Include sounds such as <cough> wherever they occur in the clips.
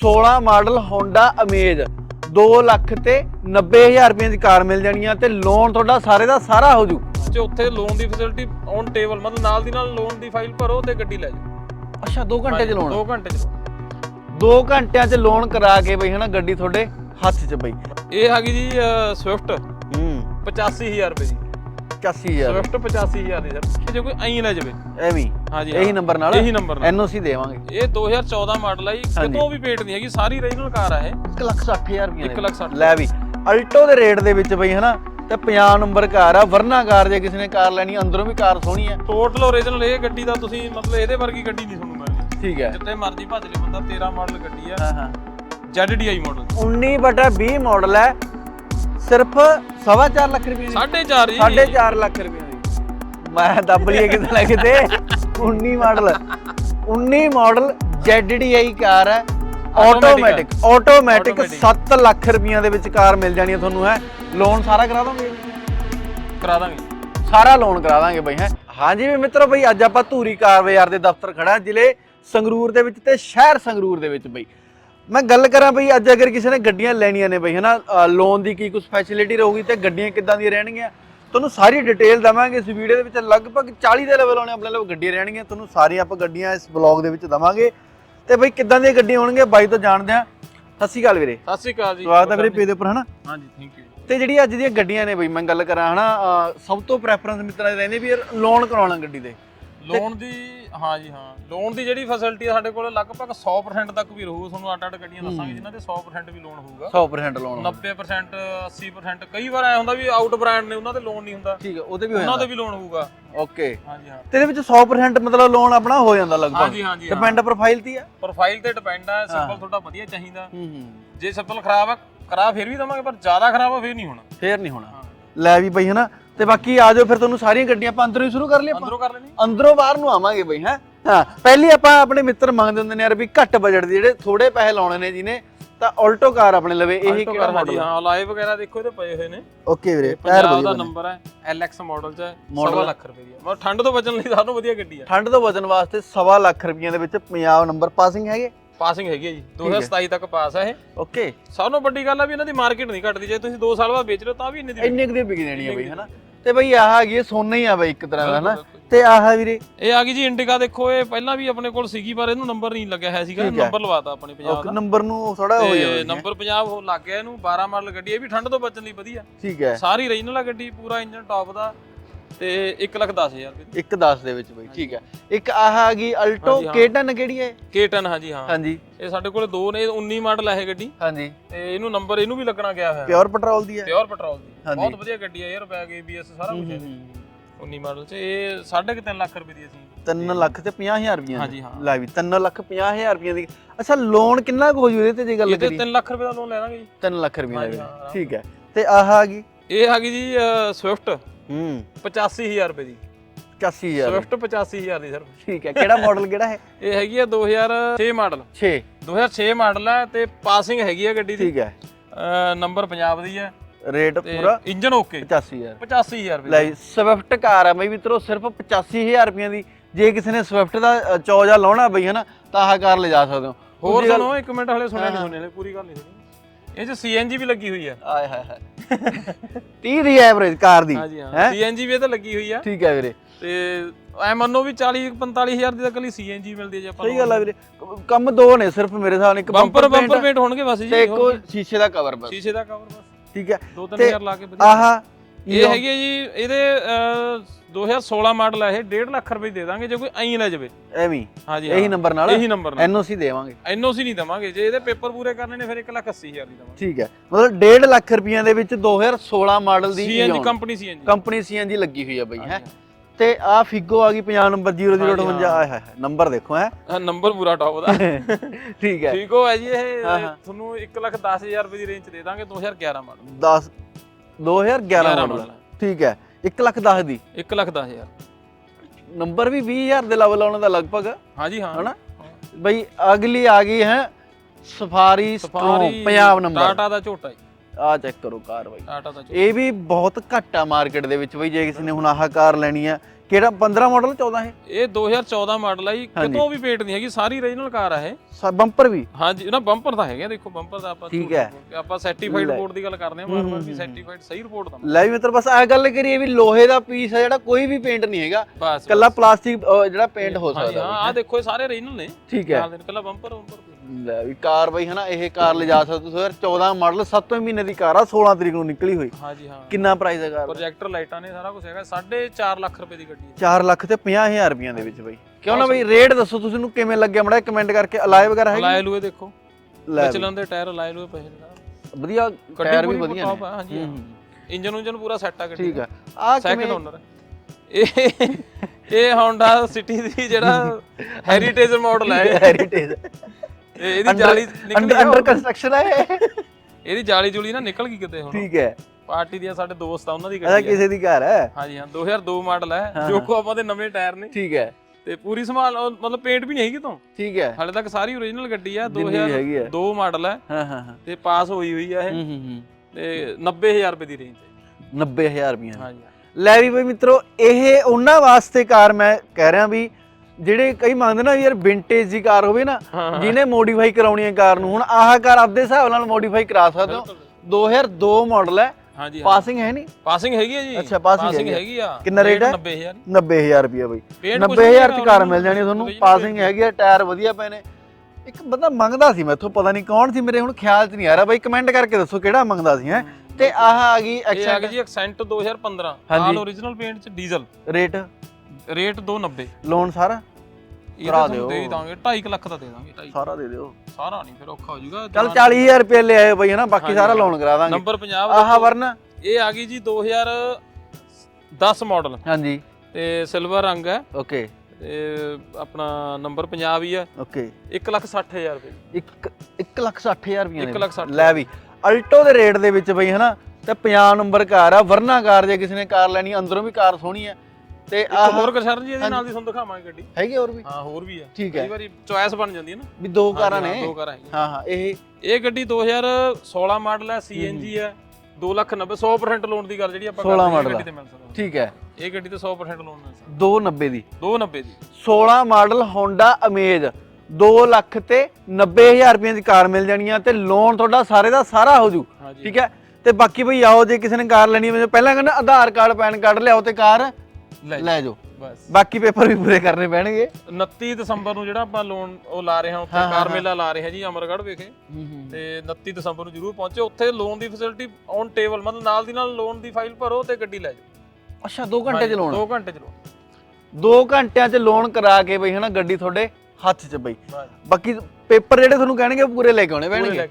16 model Honda Amaze 2 lakh ਤੇ 90000 ਰੁਪਏ ਦੀ ਕਾਰ ਮਿਲ ਜਾਣੀ ਆ ਤੇ ਲੋਨ ਤੁਹਾਡਾ ਸਾਰੇ ਦਾ ਸਾਰਾ ਹੋ ਜੂ। ਤੇ ਉੱਥੇ ਲੋਨ ਦੀ ਫੈਸਿਲਿਟੀ ਔਨ ਟੇਬਲ ਮਤਲਬ ਨਾਲ ਦੀ ਨਾਲ ਲੋਨ ਦੀ ਫਾਈਲ ਭਰੋ ਤੇ ਗੱਡੀ ਲੈ ਜਾਓ। ਅੱਛਾ 2 ਘੰਟੇ ਚ ਲੋਨ 2 ਘੰਟੇ ਚ। 2 ਘੰਟਿਆਂ ਚ ਲੋਨ ਕਰਾ ਕੇ ਬਈ ਹਨਾ ਗੱਡੀ ਤੁਹਾਡੇ ਹੱਥ 'ਚ ਬਈ। ਇਹ ਹੈਗੀ ਜੀ ਸਵਿਫਟ ਹੂੰ। 85000 ਰੁਪਏ ਦੀ। 85000 ਸਵਿਫਟ 85000 ਦੀ ਸਰ। ਜੇ ਕੋਈ ਐਂ ਲੈ ਜਾਵੇ। ਐਵੇਂ ਹਾਂਜੀ ਇਹੀ ਨੰਬਰ ਨਾਲ? ਇਹੀ ਨੰਬਰ ਨਾਲ। ਐਨਓਸੀ ਦੇਵਾਂਗੇ। ਇਹ 2014 ਮਾਡਲ ਆ ਜੀ। ਕਿਤੋਂ ਵੀ ਪੇਟ ਨਹੀਂ ਹੈਗੀ ਸਾਰੀ ਰੀਜਨਲ ਕਾਰ ਇਹ। 160000 ਰੁਪਏ ਇੱਕ ਲੱਖ ਸੱਠ ਲੈ ਵੀ ਅਲਟੋ ਦੇ ਰੇਟ ਦੇ ਵਿੱਚ ਬਈ ਹਨਾ? ਤੇ 50 ਨੰਬਰ ਕਾਰ ਆ ਵਰਨਾ ਕਾਰ ਜੇ ਕਿਸੇ ਨੇ ਕਾਰ ਲੈਣੀ ਅੰਦਰੋਂ ਵੀ ਕਾਰ ਸੋਹਣੀ ਆ। ਟੋਟਲ ਓਰੀਜਨਲ ਇਹ ਗੱਡੀ ਦਾ ਤੁਸੀਂ ਮਤਲਬ ਇਹਦੇ ਵਰਗੀ ਗੱਡੀ ਨਹੀਂ ਤੁਹਾਨੂੰ ਮਿਲਣੀ ਠੀਕ ਹੈ। ਜਿੱਥੇ ਮਰਜ਼ੀ ਭੱਜ ਲੈ ਬੰਦਾ 13 ਮਾਡਲ ਗੱਡੀ ਆ। ਹਾਂ ਹਾਂ। ZDI ਮਾਡਲ 19 ਬਟਾ 20 ਮਾਡਲ ਹੈ। ਸਿਰਫ 4.5 ਲੱਖ ਰੁਪਏ ਦੀ। 4.5 ਜੀ। 4.5 ਲੱਖ ਰੁਪਏ ਦੀ। ਮੈਂ ਦੱਬ ਲਈਏ ਕਿਤੇ ਨਾ ਕਿਤੇ। 19 ਮਾਡਲ। 19 ਮਾਡਲ ZDI ਕਾਰ ਹੈ। Automatic automatic Automatic। 7 ਲੱਖ ਰੁਪਈਆਂ ਦੇ ਵਿੱਚ ਕਾਰ ਮਿਲ ਜਾਣੀ ਹੈ ਤੁਹਾਨੂੰ ਹੈ। ਲੋਨ ਸਾਰਾ ਕਰਾ ਦੋਗੇ? ਕਰਾ ਦਾਂਗੇ। ਸਾਰਾ ਲੋਨ ਕਰਾ ਦਾਂਗੇ ਬਈ ਹੈ। ਹਾਂਜੀ ਵੀ ਮਿੱਤਰੋ ਬਈ ਅੱਜ ਆਪਾਂ ਧੂਰੀ ਕਾਰ ਬਾਜ਼ਾਰ ਦੇ ਦਫ਼ਤਰ ਖੜਾ ਜ਼ਿਲ੍ਹੇ ਸੰਗਰੂਰ ਦੇ ਵਿੱਚ ਤੇ ਸ਼ਹਿਰ ਸੰਗਰੂਰ ਦੇ ਵਿੱਚ ਬਈ। ਮੈਂ ਗੱਲ ਕਰਾਂ ਬਈ ਅੱਜ ਅਗਰ ਕਿਸੇ ਨੇ ਗੱਡੀਆਂ ਲੈਣੀਆਂ ਨੇ ਬਈ ਹਨਾ ਲੋਨ ਦੀ ਕੀ ਕੁਝ ਫੈਸਿਲਿਟੀ ਰਹੂਗੀ ਤੇ ਗੱਡੀਆਂ ਕਿੱਦਾਂ ਦੀਆਂ ਰਹਿਣਗੀਆਂ? ਤੁਹਾਨੂੰ ਸਾਰੀ ਡਿਟੇਲ ਦਵਾਂਗੇ ਇਸ ਵੀਡੀਓ ਦੇ ਵਿੱਚ ਲਗਭਗ 40 ਦੇ ਲੈਵਲ ਆਉਣੇ ਆਪਣੇ ਲਈ ਗੱਡੀਆਂ ਰਹਿਣਗੀਆਂ ਤੁਹਾਨੂੰ ਸਾਰੀਆਂ ਆਪਾਂ ਗੱਡੀਆਂ ਇਸ ਬਲੌਗ ਦੇ ਵਿੱਚ ਦਵਾਂਗੇ। ਤੇ ਬਈ ਕਿੱਦਾਂ ਦੀਆਂ ਗੱਡੀਆਂ ਹੋਣਗੀਆਂ ਬਾਈ ਤੋਂ ਜਾਣਦੇ ਆ ਸਤਿ ਸ਼੍ਰੀ ਅਕਾਲ ਵੀਰੇ। ਸਤਿ ਸ਼੍ਰੀ ਅਕਾਲ ਜੀ। ਸਵਾਗਤ ਹੈ ਵੀਰੇ ਪੇ ਦੇ ਉੱਪਰ ਹਨਾ? ਹਾਂਜੀ ਥੈਂਕ ਯੂ ਤੇ ਜਿਹੜੀ ਅੱਜ ਦੀਆਂ ਗੱਡੀਆਂ ਨੇ ਬਈ ਮੈਂ ਗੱਲ ਕਰਾਂ ਹਨਾ ਸਭ ਤੋਂ ਪ੍ਰੈਫਰੈਂਸ ਮਿੱਤਰਾਂ ਦੀ ਰਹਿੰਦੀ ਵੀ ਯਾਰ ਲੋਨ ਕਰਾਉਣਾ ਗੱਡੀ ਦੇ। ਲੋਨ ਦੀ ਹਾਂ ਜੀ ਹਾਂ। ਲੋਨ ਦੀ ਜਿਹੜੀ ਫੈਸਿਲਿਟੀ ਆ ਸਾਡੇ ਕੋਲ ਲਗਭਗ 100% ਤੱਕ ਵੀ ਰਹੂ ਤੁਹਾਨੂੰ ਅੱਡ ਅੱਡ ਗੱਡੀਆਂ ਦੱਸਾਂਗੇ ਜਿਨ੍ਹਾਂ ਤੇ 100% ਵੀ ਲੋਨ ਹੋਊਗਾ। 100% ਲੋਨ 90% 80% ਕਈ ਵਾਰ ਐ ਹੁੰਦਾ ਵੀ ਆਊਟ ਬ੍ਰਾਂਡ ਨੇ ਉਹਨਾਂ ਤੇ ਲੋਨ ਨਹੀਂ ਹੁੰਦਾ। ਠੀਕ ਹੈ ਉਹਦੇ ਵੀ ਹੋ ਉਹਨਾਂ ਜਾਂਦਾ। ਤੇ ਵੀ ਲੋਨ ਹੋਊਗਾ। ਓਕੇ ਹਾਂਜੀ ਹਾਂ। ਤੇ ਇਹਦੇ ਵਿੱਚ 100% ਮਤਲਬ ਲੋਨ ਆਪਣਾ ਹੋ ਜਾਂਦਾ ਲਗਭਗ। ਹਾਂਜੀ ਹਾਂਜੀ ਡਿਪੈਂਡ ਪ੍ਰੋਫਾਈਲ ਤੇ ਆ। ਪ੍ਰੋਫਾਈਲ ਤੇ ਡਿਪੈਂਡ ਆ ਸਿੰਪਲ ਤੁਹਾਡਾ ਵਧੀਆ ਚਾਹੀਦਾ। ਹੂੰ ਹੂੰ। ਜੇ ਸਿੰਪਲ ਖਰਾਬ ਆ ਕਰਾ ਫਿਰ ਵੀ ਦਵਾਂਗੇ ਪਰ ਜ਼ਿਆਦਾ ਖਰਾਬ ਆ ਫਿਰ ਨਹੀਂ ਹੋਣਾ। ਫੇਰ ਨਹੀਂ ਹੋਣਾ। ਲੈ ਵੀ ਬਈ ਹਨਾ। ਤੇ ਬਾਕੀ ਆ ਜਾਓ ਫਿਰ ਤੁਹਾਨੂੰ ਸਾਰੀਆਂ ਗੱਡੀਆਂ ਆਪਾਂ ਅੰਦਰੋਂ ਹੀ ਸ਼ੁਰੂ ਕਰ ਲਈ ਆਪਾਂ। ਅੰਦਰੋਂ ਕਰ ਲੈਣੀ ਅੰਦਰੋਂ ਬਾਹਰ ਨੂੰ ਆਵਾਂਗੇ ਬਈ ਹੈ? ਹਾਂ ਪਹਿਲੀ ਆਪਾਂ ਆਪਣੇ ਮਿੱਤਰ ਮੰਗਦੇ ਹੁੰਦੇ ਨੇ ਯਾਰ ਵੀ ਘੱਟ ਬਜਟ ਦੇ ਜਿਹੜੇ ਥੋੜੇ ਪੈਸੇ ਲਾਉਣੇ ਨੇ ਜਿਹਨੇ ਤਾਂ ਆਲਟੋ ਕਾਰ ਆਪਣੇ ਲਵੇ ਇਹੀ ਕਿਹੜਾ ਮਾਡਲ ਹਾਂ ਲਾਈਵ ਵਗੈਰਾ ਦੇਖੋ ਇਹਦੇ ਪਏ ਹੋਏ ਨੇ। ਓਕੇ ਵੀਰੇ ਟਾਇਰ ਵਧੀਆ ਦਾ। ਨੰਬਰ ਹੈ LX ਮਾਡਲ ਚ ਹੈ ਹੈ। ਲੱਖ ਰੁਪਏ ਦੀ ਹੈ ਮਤਲਬ ਠੰਡ ਤੋਂ ਬਚਣ ਲਈ ਸਾਨੂੰ ਵਧੀਆ ਗੱਡੀ ਆ। ਠੰਡ ਤੋਂ ਬਚਣ ਵਾਸਤੇ ਸਵਾ ਲੱਖ ਰੁਪਈਆਂ ਦੇ ਵਿੱਚ ਪੰਜਾਬ ਨੰਬਰ ਪਾਸਿੰਗ ਹੈਗੇ? ਪਾਸਿੰਗ ਹੈਗੀ ਹੈ ਜੀ। ਹੈ। 2027 ਤੱਕ ਪਾਸ ਹੈ ਇਹ। ਓਕੇ ਸਭ ਤੋਂ ਵੱਡੀ ਗੱਲ ਆ ਵੀ ਇਹਨਾਂ ਦੀ ਮਾਰਕੀਟ ਨਹੀਂ ਘਟਦੀ। ਜੇ ਤੁਸੀਂ 2 ਸਾਲ ਬਾਅਦ ਵੇਚ ਰਹੇ ਹੋ ਤਾਂ ਵੀ ਇੰਨੇ ਦੀ ਇੰਨੇ ਦੀ ਵਿਕ ਜਾਣੀ ਹੈ ਬਈ ਹਨਾ? ਤੇ ਬਈ ਆਹ ਹੈਗੀ ਹੈ, ਸੋਨਾ ਹੀ ਆ ਬਈ ਇੱਕ ਤਰ੍ਹਾਂ ਦਾ ਹਨਾ। ਤੇ ਆਹ ਵੀਰੇ? ਇਹ ਆ ਗਈ ਜੀ ਇੰਡੀਕਾ ਦੇਖੋ ਇਹ ਪਹਿਲਾਂ ਵੀ ਆਪਣੇ ਕੋਲ ਸੀਗੀ ਪਰ ਇਹਨੂੰ ਨੰਬਰ ਨਹੀਂ ਲੱਗਿਆ ਹੈ ਸੀਗਾ। ਨੰਬਰ ਲਵਾਤਾ ਆਪਣੇ ਪੰਜਾਬ ਦਾ। ਨੰਬਰ ਨੂੰ ਥੋੜਾ ਹੋ ਤੇ ਜਾਂਦਾ ਨੰਬਰ ਪੰਜਾਬ ਹੋ ਲੱਗ ਗਿਆ ਇਹਨੂੰ 12 ਮਾਡਲ ਗੱਡੀ ਇਹ ਵੀ ਠੰਡ ਤੋਂ ਬਚਣ ਲਈ ਵਧੀਆ। ਠੀਕ ਹੈ। ਸਾਰੀ ਰੀਜਨਲ ਆ ਗੱਡੀ ਪੂਰਾ ਇੰਜਨ ਟੌਪ ਦਾ। ਤੇ 1 ਲੱਖ 10000 ਰੁਪਏ। ਇੱਕ 10 ਦੇ ਵਿੱਚ ਬਈ ਠੀਕ ਹੈ। ਇੱਕ ਆਹ ਆ ਗਈ ਅਲਟੋ ਹਾਂਜੀ, ਹਾਂ। K10 ਕਿਹੜੀ ਹੈ? K10 ਹਾਂਜੀ ਹਾਂ। ਹਾਂਜੀ। ਇਹ ਸਾਡੇ ਕੋਲੇ ਦੋ ਨੇ 19 ਮਾਡਲ ਹੈ ਇਹ ਗੱਡੀ। ਹਾਂਜੀ। ਤੇ ਇਹਨੂੰ ਨੰਬਰ ਇਹਨੂੰ ਵੀ ਲੱਗਣਾ ਗਿਆ ਹੋਇਆ। ਪਿਓਰ ਪੈਟਰੋਲ ਦੀ ਹੈ। ਪਿਓਰ ਪੈਟਰੋਲ ਦੀ। ਹਾਂਜੀ। ਬਹੁਤ ਵਧੀਆ ਗੱਡੀ ਹੈ 에ਅਰ ਬੈਗ ABS ਸਾਰਾ ਕੁਝ ਹੈ। 19 ਮਾਡਲ ਚ। ਇਹ 3.5 ਲੱਖ ਰੁਪਏ ਦੀ ਅਸੀਂ। 3 ਲੱਖ ਤੇ 50000 ਰੁਪਈਆ ਹਾਂਜੀ, ਹਾਂ। ਲੈ ਵੀ 3 ਲੱਖ 50000 ਰੁਪਈਆ ਦੀ। ਅੱਛਾ ਲੋਨ ਕਿੰਨਾ ਕੁ ਹੋ ਜੂ ਇਹਦੇ ਤੇ ਜੇ ਗੱਲ ਇਹਦੇ ਕਰੀਏ? 3 ਲੱਖ ਰੁਪਏ ਦਾ ਲੋਨ ਲੈ ਜੀ। 3 ਲੱਖ ਰੁਪਈਆ ਹਾਂਜੀ, ਦੇ ਹਾਂ, ਠੀਕ ਹੈ। ਤੇ ਆਹ ਆ ਗਈ। ਇਹ ਹੈਗੀ ਜੀ ਸਵਿਫਟ ਹੂੰ। 85000 ਰੁਪਏ ਦੀ। 85000 ਸਵਿਫਟ 85000 ਦੀ ਸਰ। ਠੀਕ ਹੈ ਕਿਹੜਾ ਮਾਡਲ ਕਿਹੜਾ ਹੈ? ਇਹ ਹੈਗੀ ਹੈ 2006 ਮਾਡਲ 6 2006 ਮਾਡਲ ਹੈ ਤੇ ਪਾਸਿੰਗ ਹੈਗੀ ਹੈ ਗੱਡੀ ਦੀ। ਠੀਕ ਹੈ। ਨੰਬਰ ਪੰਜਾਬ ਦੀ ਹੈ ਰੇਟ ਤੇ ਪੂਰਾ ਇੰਜਨ ਓਕੇ 85000 85000 ਰੁਪਏ ਲੈ ਸਵਿਫਟ ਕਾਰ ਆ ਬਈ ਮਿੱਤਰੋ ਸਿਰਫ 85000 ਰੁਪਈਆ ਦੀ। ਜੇ ਕਿਸੇ ਨੇ ਸਵਿਫਟ ਦਾ ਅ, ਚੌਜਾ ਲਾਉਣਾ ਬਈ ਹਨਾ ਤਾਂ ਆਹ ਕਾਰ ਲਿਜਾ ਸਕਦੇ ਹੋ। ਹੋਰ ਦੂਜੀ ਗੱਲ- ਸੁਣੋ ਇੱਕ ਮਿੰਟ ਹਲੇ ਸੁਣਿਆ ਨਹੀਂ ਸੁਣਿਆ। ਹਲੇ ਪੂਰੀ ਗੱਲ ਨਹੀਂ ਸੁਣੀ। ਇਹ ਚ ਸੀਐਨਜੀ ਵੀ ਲੱਗੀ ਹੋਈ ਹੈ ਆਏ ਹਾਏ ਹਾਏ। 30 ਦੀ ਐਵਰੇਜ ਕਾਰ ਦੀ ਹਾਂਜੀ ਹਾਂ? ਸੀਐਨਜੀ ਵੀ ਇਹ ਤਾਂ ਲੱਗੀ ਹੋਈ ਆ। ਠੀਕ ਹੈ ਵੀਰੇ। ਤੇ ਐ ਮੰਨੋ ਵੀ 40 45000 ਦੀ ਤਾਂ ਕੱਲੀ ਸੀਐਨਜੀ ਮਿਲਦੀ ਹੈ ਜੇ ਆਪਾਂ ਸਹੀ ਗੱਲ ਆ ਵੀਰੇ। ਕੰਮ ਦੋ ਨੇ ਸਿਰਫ ਮੇਰੇ ਹਿਸਾਬ ਨਾਲ ਇੱਕ ਬੰਪਰ ਬੰਪਰ ਪੇਂਟ ਹੋਣਗੇ ਬਸ ਜੀ ਤੇ ਇੱਕ। ਸ਼ੀਸ਼ੇ ਦਾ ਕਵਰ ਬਸ। ਸ਼ੀਸ਼ੇ ਦਾ ਕਵਰ ਬਸ। ਠੀਕ ਹੈ। 2-3000 ਲਾ ਕੇ ਵਧੀਆ। ਆਹ ਇਹ ਹੈਗੀ ਜੀ ਇਹਦੇ 2016 ਮਾਡਲ ਹੈ ਇਹ 1.5 ਲੱਖ ਰੁਪਏ ਦੇ ਦਾਂਗੇ ਜੇ ਕੋਈ ਐਂ ਲੈ ਜਾਵੇ। ਐਵੇਂ? ਹਾਂਜੀ ਇਹੀ ਨੰਬਰ ਨਾਲ? ਇਹੀ ਨੰਬਰ ਨਾਲ। ਐਨਓਸੀ ਦੇਵਾਂਗੇ। ਐਨਓਸੀ ਨਹੀਂ ਦਵਾਂਗੇ ਜੇ ਇਹਦੇ ਪੇਪਰ ਪੂਰੇ ਕਰਨੇ ਨੇ ਫਿਰ 1 ਲੱਖ 80000 ਦੀ ਦਵਾਂਗੇ। ਠੀਕ ਹੈ। ਮਤਲਬ 1.5 ਲੱਖ ਰੁਪਈਆ ਦੇ ਵਿੱਚ 2016 ਮਾਡਲ ਦੀ CNG company CNG company CNG ਲੱਗੀ ਹੋਈ ਆ ਬਈ ਹੈ? ਤੇ ਆ ਫਿਗੋ ਆ ਗਈ 50 ਨੰਬਰ 0058 ਆਏ ਹਾਏ ਨੰਬਰ ਦੇਖੋ ਹੈ? ਨੰਬਰ ਪੂਰਾ ਟੌਪ ਦਾ। <laughs> ਠੀਕ ਹੈ। ਠੀਕ ਹੋ ਜੀ ਇਹ। ਤੁਹਾਨੂੰ 1 ਲੱਖ 10000 ਰੁਪਏ ਦੀ ਰੇਂਜ ਚ ਦੇ ਦਾਂਗੇ 2011 ਮਾਡਲ। 10 2011 ਮਾਡਲ। ਠੀਕ ਹੈ। 1 ਲੱਖ 10 ਦੀ। 1 ਲੱਖ 10000 ਨੰਬਰ ਵੀ 20000 ਦੇ ਲੈਵਲ ਆਉਣ ਦਾ ਲਗਭਗ। ਹਾਂਜੀ ਹਾਂ। ਹਨਾ? ਬਈ ਅਗਲੀ ਆ ਗਈ ਹੈ Safari strong Punjab number Tata ਦਾ ਝੋਟਾ ਜੀ। ਆ ਚੈੱਕ ਕਰੋ ਕਾਰ ਬਈ। ਟਾਟਾ ਦਾ ਝੋਟਾ। ਇਹ ਵੀ ਬਹੁਤ ਘੱਟ ਮਾਰਕੀਟ ਦੇ ਵਿੱਚ ਬਈ ਜੇ ਕਿਸੇ ਨੇ ਹੁਣ ਆਹ ਕਾਰ ਲੈਣੀ ਆ ਕਿਹੜਾ 15 ਮਾਡਲ 14 ਹੈ ਇਹ 2014 ਮਾਡਲ ਆ ਜੀ। ਕਿਤੋਂ ਵੀ ਪੇਟ ਨਹੀਂ ਹੈਗੀ ਸਾਰੀ ਓਰੀਜਨਲ ਕਾਰ ਆ ਇਹ। ਬੰਪਰ ਵੀ? ਹਾਂਜੀ ਨਾ ਬੰਪਰ ਤਾਂ ਹੈਗੇ ਆ, ਦੇਖੋ ਬੰਪਰ ਦਾ ਆਪਾਂ ਠੀਕ ਹੈ। ਆਪਾਂ ਸਰਟੀਫਾਈਡ ਰਿਪੋਰਟ ਦੀ ਗੱਲ ਕਰਦੇ ਹਾਂ ਬਾਰ-ਬਾਰ ਵੀ ਸਰਟੀਫਾਈਡ ਸਹੀ ਰਿਪੋਰਟ ਦਾ ਲੈ ਵੀ ਮਿੱਤਰ ਬਸ ਆ ਗੱਲ ਕਰੀਏ ਵੀ ਲੋਹੇ ਦਾ ਪੀਸ ਹੈ ਜਿਹੜਾ ਕੋਈ ਵੀ ਪੇਂਟ ਨਹੀਂ ਹੈਗਾ। ਬਸ ਕੱਲਾ ਪਲਾਸਟਿਕ ਜਿਹੜਾ ਪੇਂਟ ਹੋ ਹਾਂਜੀ ਸਕਦਾ ਹਾਂ ਆ ਦੇਖੋ ਇਹ ਸਾਰੇ ਓਰੀਜਨਲ ਨੇ। ਠੀਕ ਹੈ। ਨਾਲ ਦੇ ਕੱਲਾ ਬੰਪਰ ਬੰਪਰ ਲੈ ਵੀ ਕਾਰ ਬਈ ਹਨਾ ਇਹ ਕਾਰ ਲਿਜਾ ਸਕਦੇ ਹੋ 2014 ਮਾਡਲ 7ਵੇਂ ਮਹੀਨੇ ਦੀ ਕਾਰ ਆ 16 ਤਰੀਕ ਨੂੰ ਨਿਕਲੀ ਹੋਈ। ਹਾਂਜੀ ਹਾਂ। ਕਿੰਨਾ ਪ੍ਰਾਈਸ ਹੈ ਕਾਰ ਦਾ ਪ੍ਰੋਜੈਕਟਰ ਲਾਈਟਾਂ ਨੇ ਸਾਰਾ ਕੁਝ ਹੈਗਾ 4.5 ਲੱਖ ਰੁਪਏ ਦੀ ਗੱਡੀ ਹੈ। 4 ਲੱਖ ਤੇ 50000 ਰੁਪਈਆਂ ਦੇ ਵਿੱਚ ਬਈ। ਕਿਉਂ ਨਾ ਬਈ ਰੇਟ ਦੱਸੋ ਤੁਸੀਂ ਨੂੰ ਕਿਵੇਂ ਲੱਗਿਆ ਮੜਾ ਕਮੈਂਟ ਕਰਕੇ। ਅਲਾਈ ਵਗੈਰਾ ਹੈਗੀ? ਲਾਏ ਲੂਏ ਦੇਖੋ। ਵਿਚਲਨ ਦੇ ਟਾਇਰ ਲਾਏ ਲੂਏ ਪਏ ਨੇ। ਵਧੀਆ ਟਾਇਰ ਵੀ ਵਧੀਆ ਨੇ। ਆ, ਹਾਂਜੀ। ਇੰਜਨ ਉਂਜਨ ਪੂਰਾ ਸੈੱਟ ਆ ਗੱਡੀ ਠੀਕ ਹੈ ਆ। ਸੈਕਿੰਡ ਓਨਰ ਇਹ ਇਹ Honda ਸਿਟੀ ਦੀ ਜਿਹੜਾ ਹੈਰੀਟੇਜ ਮਾਡਲ ਹੈ। ਹੈਰੀਟੇਜ ਇਹ- ਇਹਦੀ ਜਾਲੀ ਨਿਕਲ ਅੰਡਰ ਅੰਡਰ ਕੰਸਟਰਕਸ਼ਨ ਹੈ ਇਹ? ਇਹਦੀ ਜਾਲੀ ਜੁਲੀ ਨਾ ਨਿਕਲ ਗਈ ਕਿਤੇ ਹੁਣ। ਠੀਕ ਹੈ। ਪਾਰਟੀ ਦੀ ਆ, ਸਾਡੇ ਦੋਸਤ ਆ ਉਹਨਾਂ ਦੀ ਇਹਦਾ ਗੱਡੀ ਆ। ਕਿਸੇ ਦੀ ਘਰ ਹੈ? ਹਾਂਜੀ ਹਾਂ 2002 ਮਾਡਲ ਹੈ। ਜੋ ਕੋ ਆਪਾਂ ਦੇ ਨਵੇਂ ਟਾਇਰ ਨੇ। ਠੀਕ ਹੈ। ਤੇ ਪੂਰੀ ਸੰਭਾਲ ਉਹ ਮਤਲਬ ਪੇਂਟ ਵੀ ਨਹੀਂ ਹੈਗੀ ਤੋਂ ਠੀਕ ਹੈ। ਹਾਲੇ ਤੱਕ ਸਾਰੀ ਓਰੀਜਨਲ ਗੱਡੀ ਆ ਜਿੰਨੀ ਵੀ ਹੈਗੀ ਹੈ। 2002 ਮਾਡਲ ਹੈ। ਹਾਂ ਹਾਂ ਹਾਂ। ਤੇ ਪਾਸ ਹੋਈ ਹੋਈ ਆ ਇਹ। ਹੂੰ ਹੂੰ ਹੂੰ। ਤੇ 90000 ਰੁਪਏ ਦੀ ਰੇਂਜ ਹੈ। 90000 ਰੁਪਈਆ। ਹਾਂਜੀ। ਲੈ ਵੀ ਬਈ ਮਿੱਤਰੋ ਇਹ ਉਹਨਾਂ ਵਾਸਤੇ ਕਾਰ ਮੈਂ ਕਹਿ ਰਿਹਾ ਵੀ ਜਿਹੜੇ ਕਈ ਮੰਗਦੇ ਨਾ ਯਾਰ ਵਿੰਟੇਜ ਦੀ ਕਾਰ ਹੋਵੇ ਨਾ ਹਾਂ, ਹਾਂ। ਜਿਹਨੇ ਮੋਡੀਫਾਈ ਕਰਾਉਣੀ ਹੈ ਕਾਰ ਨੂੰ ਹੁਣ ਆਹ ਕਾਰ ਆਪਦੇ ਹਿਸਾਬ ਨਾਲ ਮੋਡੀਫਾਈ ਕਰਾ ਸਕਦੇ ਹੋ। 2002 ਮਾਡਲ ਹੈ। ਹਾਂਜੀ ਹਾਂ। ਪਾਸਿੰਗ ਹੈ ਨਹੀਂ? ਪਾਸਿੰਗ ਹੈਗੀ ਆ ਜੀ। ਅੱਛਾ, passing ਹੈਗੀ ਆ। ਕਿੰਨਾ rate ਹੈ? 90000 90000 ਰੁਪਏ ਬਈ। Paint ਕੁਛ 90000 ਨਹੀਂ ਚ ਕਾਰ ਮਿਲ ਜਾਣੀ ਤੁਹਾਨੂੰ। ਪਾਸਿੰਗ ਹੈਗੀ ਆ ਟਾਇਰ ਵਧੀਆ ਪਏ ਨੇ। ਇੱਕ ਬੰਦਾ ਮੰਗਦਾ ਸੀ ਮੈਥੋਂ ਪਤਾ ਨਹੀਂ ਕੌਣ ਸੀ ਮੇਰੇ ਹੁਣ ਖਿਆਲ 'ਚ ਨਹੀਂ ਆ ਰਿਹਾ। ਬਈ ਕਮੈਂਟ ਕਰਕੇ ਦੱਸੋ ਕਿਹੜਾ ਮੰਗਦਾ ਸੀ ਹੈ? ਤੇ ਆਹ ਆ ਗਈ ਐਕਸੈਂਟ ਜੀ ਐਕਸੈਂਟ 2015 ਹਾਂਜੀ। ਆਲ origignal ਪੇਂਟ ਚ ਡੀਜ਼ਲ ਰੇਟ ਰੇਟ 290 ਲੋਨ ਸਾਰਾ? ਇਹ ਕਰਾ ਦਿਓ। ਦੇ ਹੀ ਦਾਂਗੇ 2.5 ਲੱਖ ਦਾ ਦੇ ਦਾਂਗੇ 2.5 ਸਾਰਾ ਦੇ ਦਿਓ। ਸਾਰਾ ਨਹੀਂ ਫਿਰ ਔਖਾ ਹੋ ਜਾਊਗਾ ਚੱਲ 40000 ਰੁਪਏ ਲੈ ਆਏ ਬਈ ਹਨਾ? ਬਾਕੀ ਸਾਰਾ ਲੋਨ ਕਰਾ ਦਾਂਗੇ। ਨੰਬਰ 50 ਆਹ ਵਰਨਾ। ਇਹ ਆ ਗਈ ਜੀ 2010 ਮਾਡਲ। ਹਾਂਜੀ। ਤੇ ਸਿਲਵਰ ਰੰਗ ਹੈ। ਓਕੇ। ਤੇ ਆਪਣਾ ਨੰਬਰ 50 ਹੀ ਹੈ। ਓਕੇ। 1 ਲੱਖ 60000 ਰੁਪਏ। 1 1 ਲੱਖ 60000 ਰੁਪਏ ਇੱਕ ਲੱਖ ਸੱਠ ਲੈ ਵੀ। ਅਲਟੋ ਦੇ ਰੇਟ ਦੇ ਵਿੱਚ ਬਈ ਹਨਾ? ਤੇ 50 ਨੰਬਰ ਕਾਰ ਆ। ਵਰਨਾ ਕਾਰ ਜੇ ਕਿਸੇ ਨੇ ਕਾਰ ਲੈਣੀ ਅੰਦਰੋਂ ਵੀ ਕਾਰ ਸੋਹਣੀ ਆ ਤੇ ਆਹ ਹੋਰ ਕਸ਼ਰਨ ਜੀ ਇਹਦੇ ਨਾਲ ਦੀ ਤੁਹਾਨੂੰ ਦਿਖਾਵਾਂਗੇ ਗੱਡੀ। ਹੈਗੀ ਹੋਰ ਵੀ? ਹਾਂ ਹੋਰ ਵੀ ਹੈ ਠੀਕ ਹੈ। ਕਈ ਵਾਰੀ ਚੁਆਇਸ ਬਣ ਜਾਂਦੀ ਹੈ ਨਾ। ਵੀ ਦੋ ਕਾਰਾਂ ਨੇ। ਹਾਂ, ਦੋ ਕਾਰਾਂ ਹੈਗੀਆਂ। ਹਾਂ ਹਾਂ ਇਹ ਇਹ ਗੱਡੀ 2016 ਮਾਡਲ ਹੈ ਸੀਐਨਜੀ ਹੈ 2 ਲੱਖ 90 100% ਲੋਨ ਦੀ ਗੱਲ ਜਿਹੜੀ ਆਪਾਂ 16 ਕਰਦੇ ਹਾਂ ਗੱਡੀ ਤੇ ਮਿਲ ਸਕਦਾ ਠੀਕ ਹੈ। ਇਹ ਗੱਡੀ ਤੇ 100% ਲੋਨ ਮਿਲ ਸਕਦਾ 290 ਦੀ 290 ਦੀ। 16 ਮਾਡਲ Honda Amaze 2 ਲੱਖ ਤੇ 90000 ਰੁਪਏ ਦੀ ਕਾਰ ਮਿਲ ਜਾਣੀ ਆ ਤੇ ਲੋਨ ਤੁਹਾਡਾ ਸਾਰੇ ਦਾ ਸਾਰਾ ਹੋ ਜੂ। ਠੀਕ ਹੈ। ਤੇ ਬਾਕੀ ਭਈ ਆਓ ਜੇ ਕਿਸੇ ਨੇ ਕਾਰ ਲੈਣੀ ਹੋਵੇ ਪਹਿਲਾਂ ਕਹਿੰਦਾ ਆਧਾਰ ਕਾਰਡ ਪੈਨ ਕਾਰਡ ਲਿਆਓ ਤੇ ਕਾਰ ਲੈ ਲੈ ਜਾਓ। ਬਸ। ਬਾਕੀ ਪੇਪਰ ਵੀ ਪੂਰੇ ਕਰਨੇ ਪੈਣਗੇ। 29 ਦਸੰਬਰ ਨੂੰ ਜਿਹੜਾ ਆਪਾਂ ਲੋਨ ਉਹ ਲਾ ਰਹੇ ਹਾਂ ਉੱਥੇ ਕਾਰ ਮੇਲਾ ਲਾ ਰਹੇ ਹਾਂ ਜੀ ਅਮਰਗੜ੍ਹ ਵਿਖੇ। ਤੇ 29 ਦਸੰਬਰ ਨੂੰ ਜਰੂਰ ਪਹੁੰਚੋ। ਉੱਥੇ ਲੋਨ ਦੀ ਫੈਸਿਲਿਟੀ ਔਨ ਟੇਬਲ ਮਤਲਬ ਨਾਲ ਦੀ ਨਾਲ ਲੋਨ ਦੀ ਫਾਈਲ ਭਰੋ ਤੇ ਗੱਡੀ ਲੈ ਜਾਓ। ਅੱਛਾ 2 ਘੰਟੇ ਚ ਲੋਨ 2 ਘੰਟੇ ਚ ਲੋਨ 2 ਘੰਟਿਆਂ ਚ ਲੋਨ ਕਰਾ ਕੇ ਬਈ ਹਨਾ ਗੱਡੀ ਤੁਹਾਡੇ ਹੱਥ 'ਚ ਬਈ। ਬਾਕੀ ਪੇਪਰ ਜਿਹੜੇ ਤੁਹਾਨੂੰ ਕਹਿਣਗੇ ਪੂਰੇ ਲੈ ਕੇ ਆਉਣੇ ਪੈਣਗੇ।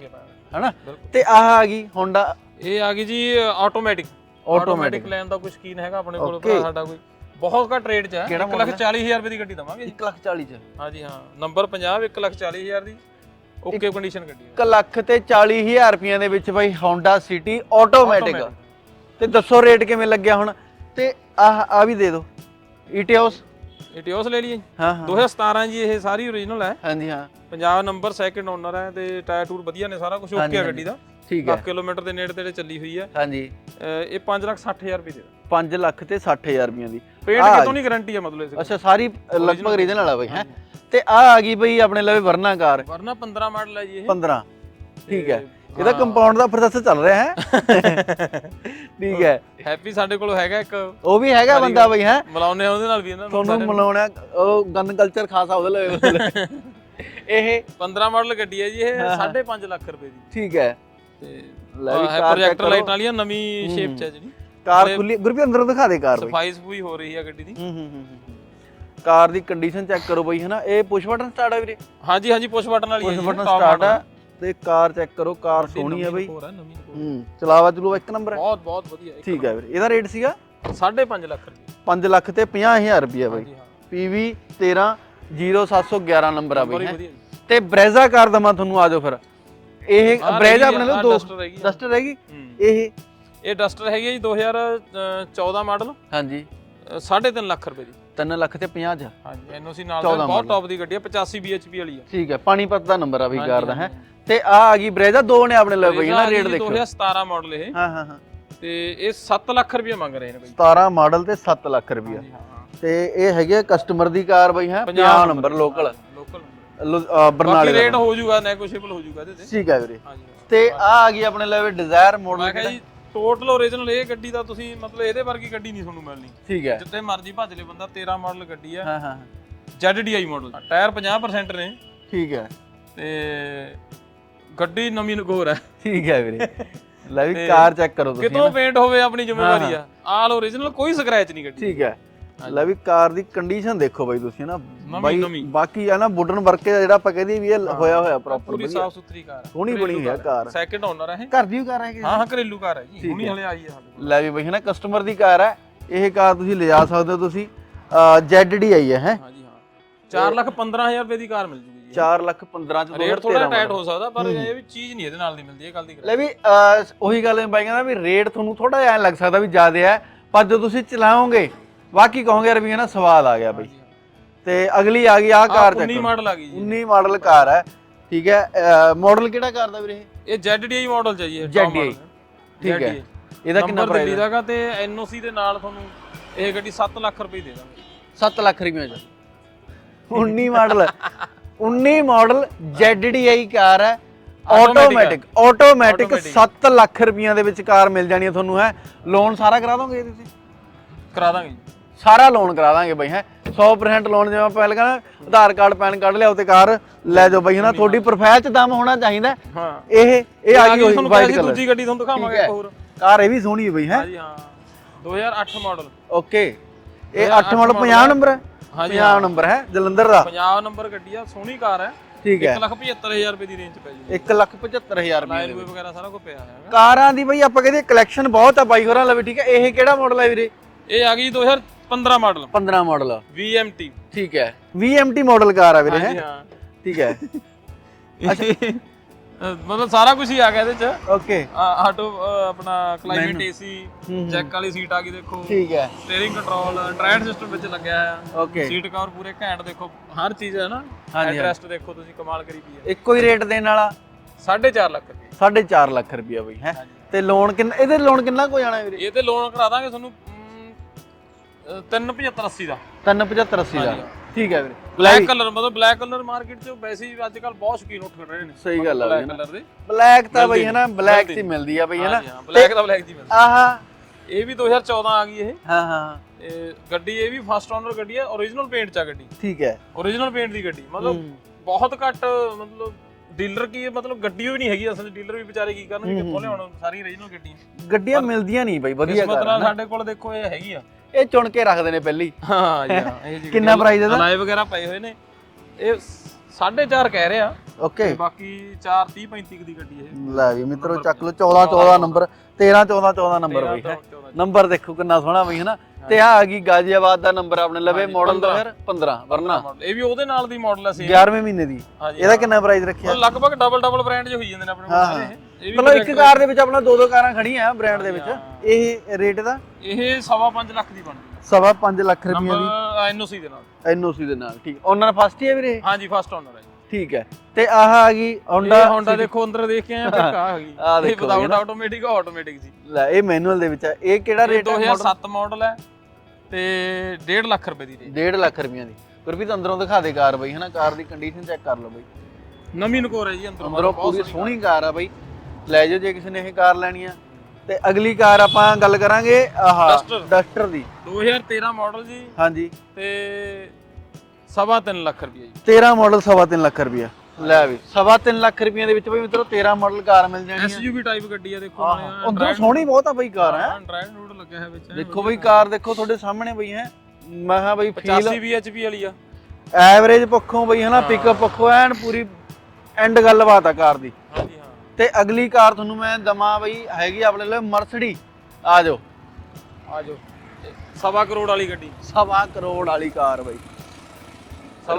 ਹਨਾ। ਤੇ ਆਹ ਆ ਗਈ Honda ਇਹ ਆ ਗਈ ਜੀ ਆਟੋਮੈਟਿਕ ਆਟੋਮੈਟਿਕ ਲੈਣ ਦਾ ਕੋਈ ਸ਼ਕੀਨ ਹੈਗਾ ਆਪਣੇ ਕੋਲ. ਸਾਡਾ ਕੋਈ। ਬਹੁਤ ਘੱਟ ਰੇਟ 'ਚ ਹੈ ਕਿਹੜਾ 1 ਲੱਖ 40 ਹਜ਼ਾਰ ਰੁਪਏ ਦੀ ਗੱਡੀ ਦਵਾਂਗੇ ਜੀ। 1 ਲੱਖ 40 ਚ। ਹਾਂਜੀ ਹਾਂ। ਨੰਬਰ 50 1 ਲੱਖ 40 ਹਜ਼ਾਰ ਦੀ। ਓਕੇ ਕੰਡੀਸ਼ਨ ਗੱਡੀ ਹੈ 1 ਲੱਖ ਤੇ 40 ਹਜ਼ਾਰ ਰੁਪਈਆਂ ਦੇ ਵਿੱਚ ਬਈ Honda City ਆਟੋਮੈਟਿਕ। ਤੇ ਦੱਸੋ ਰੇਟ ਕਿਵੇਂ ਲੱਗਿਆ ਹੁਣ? ਤੇ ਆਹ ਆ ਵੀ ਦੇ ਦਿਓ। ਈਟੀਓਸ ਇਟਿਓਸ ਲੈ ਲਈਏ ਹਾਂ ਹਾਂ। 2017 ਜੀ ਇਹ ਸਾਰੀ ਓਰੀਜਨਲ ਹੈ। ਹਾਂਜੀ ਹਾਂ। ਪੰਜਾਬ ਨੰਬਰ ਸੈਕਿੰਡ ਓਨਰ ਹੈ ਤੇ ਟਾਇਰ ਟੂਰ ਵਧੀਆ ਨੇ ਸਾਰਾ ਕੁਝ ਓਕੇ ਹੈ। ਗੱਡੀ ਦਾ। ਠੀਕ ਹੈ। 10 ਕਿਲੋਮੀਟਰ ਦੇ ਨੇੜੇ ਤੇੜੇ ਚੱਲੀ ਹੋਈ ਹੈ। ਹਾਂਜੀ। ਇਹ 5 ਲੱਖ 60 ਹਜ਼ਾਰ ਰੁਪਏ ਦੇ 5 ਲੱਖ ਤੇ 60000 ਰੁਪਈਆਂ ਦੀ। ਪੇਂਟ ਆਹ ਕਿਤੋਂ ਨਹੀਂ ਗਾਰੰਟੀ ਹੈ ਮਤਲਬ ਇਸ ਅੱਛਾ ਸਾਰੀ ਲਗਭਗ ਰੀਜਨਲ ਵਾਲਾ ਬਈ ਹੈ? ਤੇ ਆ ਆ ਗਈ ਬਈ ਆਪਣੇ ਲਵੇ ਵਰਨਾ ਕਾਰ। ਵਰਨਾ 15 ਮਾਡਲ ਹੈ ਜੀ ਇਹ। 15 ਠੀਕ ਹੈ। ਇਹਦਾ ਕੰਪਾਊਂਡ ਦਾ ਪ੍ਰੋਸੈਸ ਚੱਲ ਰਿਹਾ ਹੈ? <laughs> ਠੀਕ ਹੈ। ਹੈਪੀ ਸਾਡੇ ਕੋਲ ਹੈਗਾ ਇੱਕ ਉਹ ਵੀ ਹੈਗਾ ਬੰਦਾ ਬਈ ਹੈ? ਮਿਲਾਉਨੇ ਆ ਉਹਦੇ ਨਾਲ ਵੀ ਇਹਨਾਂ ਨੂੰ ਤੁਹਾਨੂੰ ਮਿਲਾਉਣਾ ਉਹ ਗੰਨ ਕਲਚਰ ਖਾਸਾ ਉਹਦੇ ਲਵੇ <laughs> ਇਹ 15 ਮਾਡਲ ਗੱਡੀ ਹੈ ਜੀ ਇਹ 5.5 ਲੱਖ ਰੁਪਏ ਦੀ। ਠੀਕ ਹੈ। ਤੇ ਲੈ ਵੀ ਕਾਰ ਪ੍ਰੋਜੈਕਟਰ ਲਾਈਟ ਵਾਲੀ ਨਵੀਂ ਸ਼ੇਪ ਚ ਹੈ ਜਿਹੜੀ ਕਾਰ ਖੁੱਲੀ ਗੁਰਪ੍ਰੀਤ ਅੰਦਰੋਂ ਦਿਖਾ ਦੇ ਕਾਰ ਬਈ। ਸਫ਼ਾਈ ਸਫੂਈ ਹੋ ਰਹੀ ਹੈ ਗੱਡੀ ਦੀ। ਹੂੰ ਹੂੰ ਹੂੰ। ਕਾਰ ਦੀ ਕੰਡੀਸ਼ਨ ਚੈੱਕ ਕਰੋ ਬਈ ਹਨਾ? ਇਹ ਪੁਸ਼ ਬਟਨ ਸਟਾਰਟ ਆ ਵੀਰੇ। ਹਾਂਜੀ ਹਾਂਜੀ ਪੁਸ਼ ਬਟਨ ਵਾਲੀ ਹੈ ਪੁਸ਼ ਬਟਨ ਸਟਾਰਟ ਆ ਤੇ ਕਾਰ ਚੈੱਕ ਕਰੋ ਕਾਰ ਸੋਹਣੀ ਹੈ ਬਈ। ਹੈ, ਚਲਾਵਾ ਚਲੂਵਾ ਇੱਕ ਨੰਬਰ ਹੈ ਬਹੁਤ ਬਹੁਤ ਵਧੀਆ ਠੀਕ ਹੈ ਵੀਰੇ। ਇਹਦਾ ਰੇਟ ਸੀਗਾ? 5.5 ਲੱਖ ਰੁਪਏ। 5 ਲੱਖ ਤੇ 50000 ਰੁਪਏ ਬਈ। PV 13 0711 ਨੰਬਰ ਆ ਬਈ। ਤੇ ਬ੍ਰੇਜ਼ਾ ਕਾਰ ਦਮਾ ਤੁਹਾਨੂੰ ਆ ਜਾਓ ਫਿਰ। ਇਹ ਬ੍ਰੇਜ਼ਾ ਆਪਣੇ ਆ, ਆਹ ਦੋ ਆ। ਡਸਟਰ ਹੈਗੀ? ਹੂੰ। ਇਹ ਇਹ ਡਸਟਰ ਹੈਗੀ ਹੈ ਜੀ 2014 ਮਾਡਲ। ਹਾਂਜੀ। 3.5 ਲੱਖ ਰੁਪਏ ਦੀ। 3 ਲੱਖ ਤੇ 50 ਚ ਹਾਂਜੀ ਐਨਓਸੀ ਨਾਲ 14 ਦਾ ਬਹੁਤ model। ਟੌਪ ਦੀ ਗੱਡੀ ਹੈ 85 bhp ਵਾਲੀ ਹੈ ਠੀਕ ਹੈ ਪਾਣੀਪਤ ਦਾ ਨੰਬਰ ਆ ਹਾਂਜੀ, ਕਾਰ ਦਾ ਹੈ। ਤੇ ਆ ਆ ਗਈ ਬ੍ਰੇਜ਼ਾ ਦੋ ਨੇ ਆਪਣੇ ਲਈ ਬਈ ਨਾ ਰੇਟ ਦੇਖੋ 2017 ਮਾਡਲ ਇਹ। ਹਾਂ ਹਾਂ ਹਾਂ। ਤੇ ਇਹ 7 ਲੱਖ ਰੁਪਏ ਮੰਗ ਰਹੇ ਨੇ ਬਈ। 17 ਮਾਡਲ ਤੇ 7 ਲੱਖ ਹਾਂਜੀ ਹਾਂ ਤੇ ਇਹ ਹੈਗੇ ਕਸਟਮਰ ਦੀ ਕਾਰ ਬਈ ਹੈ। 50 ਨੰਬਰ ਲੋਕਲ ਲੋਕਲ ਬਰਨਾਲੇ ਬਾਕੀ ਦਾ ਰੇਟ ਹੋ ਜਾਊਗਾ ਨੈਗੋਸ਼ੀਏਬਲ ਹੋ ਜਾਊਗਾ ਇਹਦੇ ਤੇ। ਠੀਕ ਹੈ ਵੀਰੇ। ਹਾਂਜੀ ਤੇ ਆ ਆ ਗਈ ਆਪਣੇ ਲਵੇ ਡਿਜ਼ਾਇਰ ਮੈਂ ਮਾਡਲ ਕਿਹਾ ਜੀ ਟੋਟਲ ਓਰੀਜਨਲ ਇਹ ਗੱਡੀ ਦਾ ਤੁਸੀਂ ਮਤਲਬ ਇਹਦੇ ਵਰਗੀ ਗੱਡੀ ਨਹੀਂ ਤੁਹਾਨੂੰ ਮਿਲਣੀ। ਠੀਕ ਹੈ। ਜਿੱਥੇ ਮਰਜ਼ੀ ਭੱਜ ਲੇ ਬੰਦਾ 13 ਮਾਡਲ ਗੱਡੀ ਆ। ਹਾਂ ਹਾਂ ZDI ਮਾਡਲ ਟਾਇਰ 50% ਨੇ। ਠੀਕ ਹੈ। ਤੇ ਗੱਡੀ ਨਵੀਂ ਨਗੋਰ ਹੈ। ਠੀਕ ਹੈ ਵੀਰੇ। ਲੈ ਵੀ ਕਾਰ ਚੈੱਕ ਕਰੋ ਤੁਸੀਂ ਕਿਤੋਂ ਪੇਂਟ ਹੋਵੇ ਆਪਣੀ ਜ਼ਿੰਮੇਵਾਰੀ ਆ। ਆਲ ਓਰੀਜਨਲ ਕੋਈ ਸਕ੍ਰੈਚ ਨਹੀਂ ਗੱਡੀ। ਠੀਕ ਹੈ। ਲੈ ਵੀ ਕਾਰ ਦੀ ਕੰਡੀਸ਼ਨ ਦੇਖੋ ਬਾਈ ਤੁਸੀਂ ਨਾ ਬਾਈ ਬਾਕੀ ਆ ਨਾ ਵੁਡਨ ਵਰਕ ਜਿਹੜਾ ਆਪਾਂ ਕਹਦੇ ਵੀ ਇਹ ਹੋਇਆ ਹੋਇਆ ਪ੍ਰੋਪਰ ਪੂਰੀ ਸਾਫ਼ ਸੁਥਰੀ ਕਾਰ ਹੈ ਸੋਹਣੀ ਬਣੀ ਆ। ਕਾਰ। ਸੈਕਿੰਡ ਓਨਰ ਹੈ ਘਰ ਦੀ ਵੀ ਕਾਰ ਹੈ ਕਿ ਹਾਂ ਹਾਂ ਘਰੇਲੂ ਕਾਰ ਹੈ ਜੀ। ਹੁਣੀ ਹਲੇ ਆਈ ਹੈ ਸਾਡੇ ਲੈ ਵੀ ਬਈ ਨਾ ਕਸਟਮਰ ਦੀ ਕਾਰ ਹੈ ਇਹ ਕਾਰ ਤੁਸੀਂ ਲਿਜਾ ਸਕਦੇ ਹੋ ਤੁਸੀਂ। ZD ਆਈ ਹੈ ਹੈ ਹਾਂ? ਜੀ ਹਾਂ। 4 ਲੱਖ 15000 ਰੁਪਏ ਦੀ ਕਾਰ ਮਿਲ ਜੂਗੀ ਜੀ। 4 ਲੱਖ 15 ਚ ਰੇਟ ਥੋੜਾ ਟਾਈਟ ਹੋ ਸਕਦਾ ਪਰ ਇਹ ਵੀ ਚੀਜ਼ ਨਹੀਂ ਇਹਦੇ ਨਾਲ ਦੀ ਮਿਲਦੀ ਇਹ ਗੱਲ ਦੀ ਲੈ ਵੀ ਅਹ, ਉਹੀ ਗੱਲ ਹੈ ਬਾਈ ਕਹਿੰਦਾ ਵੀ ਰੇਟ ਤੁਹਾਨੂੰ ਥੋੜਾ ਜਿਹਾ ਐਂ ਲੱਗ ਸਕਦਾ ਵੀ ਜ਼ਿਆਦਾ ਹੈ ਪਰ ਜਦੋਂ ਤੁਸੀਂ ਚਲਾਓਗੇ ਬਾਕੀ ਕਹੋਗੇ ਯਾਰ ਵੀ ਇਹ ਨਾ ਸਵਾਦ ਆ ਗਿਆ ਬਈ। ਤੇ ਅਗਲੀ ਆ ਗਈ ਆ ਕਾਰ ਚੱਕ 19 ਮਾਡਲ ਆ ਗਈ ਜੀ। 19 ਮਾਡਲ ਕਾਰ ਹੈ। ਠੀਕ ਹੈ ਮਾਡਲ ਕਿਹੜਾ ਕਾਰ ਦਾ ਵੀਰੇ ਇਹ? ਇਹ ZDI ਮਾਡਲ ਚਾਹੀਏ ZDI ਠੀਕ ਹੈ। ਇਹਦਾ ਕਿੰਨਾ ਪ੍ਰਾਈਸ ਦਿੱਲੀ ਦਾਗਾ ਤੇ ਐਨਓਸੀ ਦੇ ਨਾਲ ਤੁਹਾਨੂੰ ਇਹ ਗੱਡੀ 7 ਲੱਖ ਰੁਪਏ ਦੇ ਦਾਂਗੇ 7 ਲੱਖ ਰੁਪਏ ਚ। 19 ਮਾਡਲ। 19 ਮਾਡਲ ZDI ਕਾਰ ਹੈ। ਆਟੋਮੈਟਿਕ ਆਟੋਮੈਟਿਕ 7 ਲੱਖ ਰੁਪਈਆਂ ਦੇ ਵਿੱਚ ਕਾਰ ਮਿਲ ਜਾਣੀ ਹੈ ਤੁਹਾਨੂੰ ਹੈ। ਲੋਨ ਸਾਰਾ ਕਰਾ ਦੋਗੇ ਤੁਸੀਂ? ਕਰਾ ਦਾਂਗੇ ਜੀ। ਸਾਰਾ ਲੋਨ ਕਰਾ ਦਾਂਗੇ ਬਈ ਹੈ। 100% ਲੋਨ ਜਿਵੇਂ ਪਹਿਲਾਂ ਕਹਿੰਦਾ ਆਧਾਰ ਕਾਰਡ ਪੈਨ ਕਾਰਡ ਲਿਆਓ ਤੇ ਕਾਰ ਲੈ ਜਾਓ ਬਈ ਹਨਾ। ਤੁਹਾਡੀ ਪ੍ਰੋਫਾਈਲ 'ਚ ਦਮ ਹੋਣਾ ਚਾਹੀਦਾ। ਹਾਂ। ਇਹ ਇਹ ਆ ਗਈ ਹੋਈ ਤੁਹਾਨੂੰ ਵਾਈਟ ਕਲਰ ਦੂਜੀ ਗੱਡੀ ਤੁਹਾਨੂੰ ਦਿਖਾਵਾਂਗੇ ਹੋਰ। ਕਾਰ ਇਹ ਵੀ ਸੋਹਣੀ ਹੈ ਬਈ ਹੈ। ਹਾਂ। ਜੀ ਹਾਂ 2008 ਮਾਡਲ ਓਕੇ। ਇਹ 8 ਮਾਡਲ 50 ਨੰਬਰ ਹੈ? ਹਾਂ ਜੀ 50 ਨੰਬਰ ਹੈ ਜਲੰਧਰ ਦਾ। ਪੰਜਾਬ ਨੰਬਰ ਗੱਡੀ ਆ ਸੋਹਣੀ ਕਾਰ ਹੈ। ਠੀਕ ਹੈ। 175000 ਰੁਪਏ ਦੀ ਰੇਂਜ ਚ ਪੈ ਜੂਗੀ। 175000 ਰੁਪਏ ਲਾਈਨ ਵਗੈਰਾ ਸਾਰਾ ਕੁਝ ਪਿਆ ਹੈ ਕਾਰਾਂ ਦੀ ਬਈ ਆਪਾਂ ਕਹਿੰਦੇ ਕਲੈਕਸ਼ਨ ਬਹੁਤ ਆ ਬਾਈ ਹੋਰਾਂ ਲਵੇ ਠੀਕ ਹੈ। ਇਹ ਕਿਹੜਾ ਮਾਡਲ ਹੈ ਵੀਰੇ? ਇਹ ਆ ਗਈ 2015 ਮਾਡਲ। 15 ਮਾਡਲ। VMT ਠੀਕ ਹੈ। VMT ਮਾਡਲ ਕਾਰ ਆ ਵੀਰੇ ਹਾਂ? ਠੀਕ ਹੈ। <laughs> ਮਤਲਬ ਸਾਰਾ ਕੁਝ ਹੀ ਆ ਗਿਆ ਇਹਦੇ ਚ। ਓਕੇ ਆਟੋ ਆਪਣਾ ਕਲਾਈਮੇਟ ਏਸੀ ਚੈੱਕ ਵਾਲੀ ਸੀਟ ਆ ਗਈ ਦੇਖੋ। ਠੀਕ ਹੈ। ਸਟੀਅਰਿੰਗ ਕੰਟਰੋਲ ਐਂਡਰਾਇਡ ਸਿਸਟਮ ਵਿੱਚ ਲੱਗਿਆ ਆ ਓਕੇ ਸੀਟ ਕਵਰ ਪੂਰੇ ਘੈਂਟ ਦੇਖੋ। ਹਰ ਚੀਜ਼ ਹੈ ਨਾ। ਹਾਂਜੀ, ਐਡਰੈਸਟ ਦੇਖੋ ਤੁਸੀਂ ਕਮਾਲ ਕਰੀ ਪਈ ਹੈ। ਇੱਕੋ ਹੀ ਰੇਟ ਦੇਣ ਵਾਲਾ? 4.5 ਲੱਖ ਰੁਪਏ। 4.5 ਲੱਖ ਰੁਪਿਆ ਬਈ ਹੈ? ਤੇ ਲੋਨ ਕਿੰਨਾ ਇਹਦੇ ਲੋਨ ਕਿੰਨਾ ਕੋ ਜਾਣਾ ਵੀਰੇ? ਇਹ ਤੇ ਲੋਨ ਕਰਾ ਦਾਂਗੇ ਤੁਹਾਨੂੰ 37580 ਦਾ। 37580 ਦਾ। ਠੀਕ ਹੈ ਵੀਰੇ। ਬਲੈਕ ਕਲਰ ਮਤਲਬ ਬਲੈਕ ਕਲਰ ਮਾਰਕੀਟ 'ਚ ਵੈਸੇ ਹੀ ਅੱਜ ਕੱਲ ਬਹੁਤ ਸ਼ੌਕੀਨ ਉੱਠ ਰਹੇ ਨੇ। ਸਹੀ ਗੱਲ ਆ ਬਲੈਕ ਕਲਰ ਦੇ। ਬਲੈਕ ਤਾਂ ਬਈ ਹੈ ਨਾ ਬਲੈਕ ਹੀ ਮਿਲਦੀ ਆ ਬਈ ਹੈ ਨਾ। ਬਲੈਕ ਦਾ ਬਲੈਕ ਦੀ ਮਿਲਦਾ। ਆਹਾ। ਇਹ ਵੀ 2014 ਆ ਗਈ ਇਹ। ਹਾਂ ਹਾਂ ਇਹ ਗੱਡੀ ਇਹ ਵੀ ਫਸਟ ਓਨਰ ਗੱਡੀ ਹੈ origignal ਪੇਂਟ 'ਚ ਆ ਗੱਡੀ। ਠੀਕ ਹੈ। Origignal ਪੇਂਟ ਦੀ ਗੱਡੀ। ਮਤਲਬ ਬਹੁਤ ਘੱਟ ਮਤਲਬ ਡੀਲਰ ਕੀ ਮਤਲਬ ਗੱਡੀ ਵੀ ਨਹੀਂ ਹੈਗੀ ਅਸਲ ਡੀਲਰ ਵੀ ਵਿਚਾਰੇ ਕੀ ਕਰਨ ਵੀ ਕਿੱਥੋਂ ਲਿਆਉਣ? ਸਾਰੀ origignal ਗੱਡੀਆਂ। ਗੱਡੀਆਂ ਮਿਲਦੀਆਂ ਨਹੀਂ ਬਈ ਵਧੀਆ ਕਾਰ ਨਾਲ ਸਾਡੇ ਕੋਲ ਦੇਖੋ ਇਹ ਹੈਗੀ ਆ। ਇਹ ਚੁਣ ਕੇ ਰੱਖਦੇ ਨੇ ਪਹਿਲੀ। ਹਾਂ ਜੀ ਹਾਂ ਇਹ ਜੀ <laughs> ਕਿੰਨਾ ਪ੍ਰਾਈਸ ਇਹਦਾ? ਅਲਾਈ ਵਗੈਰਾ ਪਏ ਹੋਏ ਨੇ। ਇਹ 4.5 ਕਹਿ ਰਹੇ। ਆ ਓਕੇ। ਤੇ ਬਾਕੀ 4 30 35 ਦੀ ਗੱਡੀ ਇਹ। ਲੈ ਵੀ ਮਿੱਤਰੋ ਚੱਕ ਲਓ 14 14 ਨੰਬਰ। 13 14 14 ਨੰਬਰ ਬਈ ਹੈ। 14 ਨੰਬਰ ਦੇਖੋ ਕਿੰਨਾ ਸੋਹਣਾ ਬਈ ਹੈ ਨਾ ਤੇ ਆ ਆ ਗਈ ਗਾਜ਼ੀਆਬਾਦ ਦਾ ਨੰਬਰ ਆਪਣੇ ਲਵੇ ਮਾਡਲ ਦਾ ਫਿਰ 15 ਵਰਨਾ। ਮਾਡਲ ਇਹ ਵੀ ਉਹਦੇ ਨਾਲ ਦੀ ਮਾਡਲ ਹੈ ਸੇਮ 11ਵੇਂ ਮਹੀਨੇ ਦੀ। ਹਾਂਜੀ ਇਹਦਾ ਕਿੰਨਾ ਪ੍ਰਾਈਸ ਰੱਖਿਆ? ਲਗਭਗ ਡਬਲ ਡਬਲ ਬ੍ਰਾਂਡ ਜਿਹੇ ਹੋਈ ਜਾਂਦੇ ਨੇ ਆਪਣੇ ਕੋਲ ਸਾਰੇ ਇਹ। ਇਹ ਮਤਲਬ ਇੱਕ ਕਾਰ ਦੇ ਵਿੱਚ ਆਪਣਾ ਦੋ ਦੋ ਕਾਰਾਂ ਖੜੀਆਂ ਬ੍ਰਾਂਡ ਦੇ ਵਿੱਚ। ਇਹ ਰੇਟ ਦਾ? ਇਹ ਸਵਾ ਪੰਜ ਲੱਖ ਦੀ ਬਣਦੀ ਸਵਾ 5 ਲੱਖ ਰੁਪਏ ਨੰਬਰ ਐਨਓਸੀ ਦੇ ਨਾਲ। ਐਨਓਸੀ ਦੇ ਨਾਲ ਠੀਕ। ਉਹਨਾਂ ਦਾ ਫਸਟ ਹੀ ਹੈ ਵੀਰੇ ਹਾਂਜੀ ਫਸਟ ਓਨਰ ਹੈ। ਠੀਕ ਹੈ। ਤੇ ਆਹ ਆ ਗਈ ਇਹ Honda ਹੋਂਡਾ ਦੇਖੋ ਅੰਦਰ ਦੇਖ ਕੇ ਆਇਆ ਫਿਰ ਕਾ ਹੈਗੀ ਆਹ ਇਹ ਦੇਖੋ ਵਿਦਾਊਟ ਆਟੋਮੈਟਿਕ ਆਟੋਮੈਟਿਕ ਸੀ ਲੈ ਇਹ ਮੈਨੂਅਲ ਦੇ ਵਿੱਚ ਹੈ ਇਹ ਕਿਹੜਾ ਇਹ ਰੇਟ ਹੈ 2007 ਮਾਡਲ ਹੈ ਤੇ 1.5 ਲੱਖ ਰੁਪਏ ਦੀ ਰੇਂਜ 1.5 ਲੱਖ ਰੁਪਈਆ ਦੀ। ਗੁਰਪ੍ਰੀਤ ਅੰਦਰੋਂ ਦਿਖਾ ਦੇ ਕਾਰ ਬਈ ਹਨਾ? ਕਾਰ ਦੀ ਕੰਡੀਸ਼ਨ ਚੈੱਕ ਕਰ ਲਓ ਬਈ। ਨਵੀਂ ਨਕੋਰ ਹੈ ਜੀ ਅੰਦਰੋਂ। ਅੰਦਰੋਂ ਪੂਰੀ ਸੋਹਣੀ ਕਾਰ ਆ ਬਈ। ਲੈ ਜਾਓ ਜੇ ਕਿਸੇ ਨੇ ਇਹ ਕਾਰ ਲੈਣੀ ਆ। ਤੇ ਅਗਲੀ ਕਾਰ ਆਪਾਂ ਗੱਲ ਕਰਾਂਗੇ ਆਹ Duster। ਡਸਟਰ ਦੀ। 2013 ਮਾਡਲ ਜੀ। ਹਾਂਜੀ। ਤੇ ਸਵਾ ਲੱਖ ਰੁਪਏ ਜੀ। 13 ਮਾਡਲ ਸਵਾ ਤਿੰਨ ਲੱਖ ਰੁਪਈਆ। ਲੈ ਵੀ ਸਵਾ ਤਿੰਨ ਲੱਖ ਰੁਪਈਆ ਦੇ ਵਿੱਚ ਬਈ ਮਿੱਤਰੋ 13 ਮਾਡਲ ਕਾਰ ਮਿਲ ਜਾਣੀ ਆ। ਐਸਯੂਵੀ ਟਾਈਪ ਗੱਡੀ ਆ ਦੇਖੋ ਆਹ, ਅੰਦਰੋਂ ਸੋਹਣੀ ਬਹੁਤ ਆ ਬਈ ਕਾਰ ਹੈ ਐਂਡਰਾਇਡ ਰੂਡ ਲੱਗਿਆ ਹੈ ਵਿੱਚ ਦੇਖੋ ਬਈ ਕਾਰ। ਦੇਖੋ ਤੁਹਾਡੇ ਸਾਹਮਣੇ ਬਈ ਹੈ। ਮੈਂ ਕਿਹਾ ਬਈ ਫੀਲ 85 bhp ਵਾਲੀ ਆ। ਐਵਰੇਜ ਪੱਖੋਂ ਬਈ ਹਨਾ ਪਿਕਅਪ ਪੱਖੋਂ ਐਨ ਪੂਰੀ ਐਂਡ ਗੱਲਬਾਤ ਆ ਕਾਰ ਦੀ। ਤੇ ਅਗਲੀ ਕਾਰ ਤੁਹਾਨੂੰ ਮੈਂ ਦਮਾ ਬਈ ਹੈਗੀ ਆਪਣੇ ਲਈ ਮਰਸਡੀ ਆ ਜਾਓ। ਆ ਜਾਓ। ਸਵਾ ਕਰੋੜ ਵਾਲੀ ਗੱਡੀ। ਸਵਾ ਕਰੋੜ ਵਾਲੀ ਕਾਰ ਬਈ।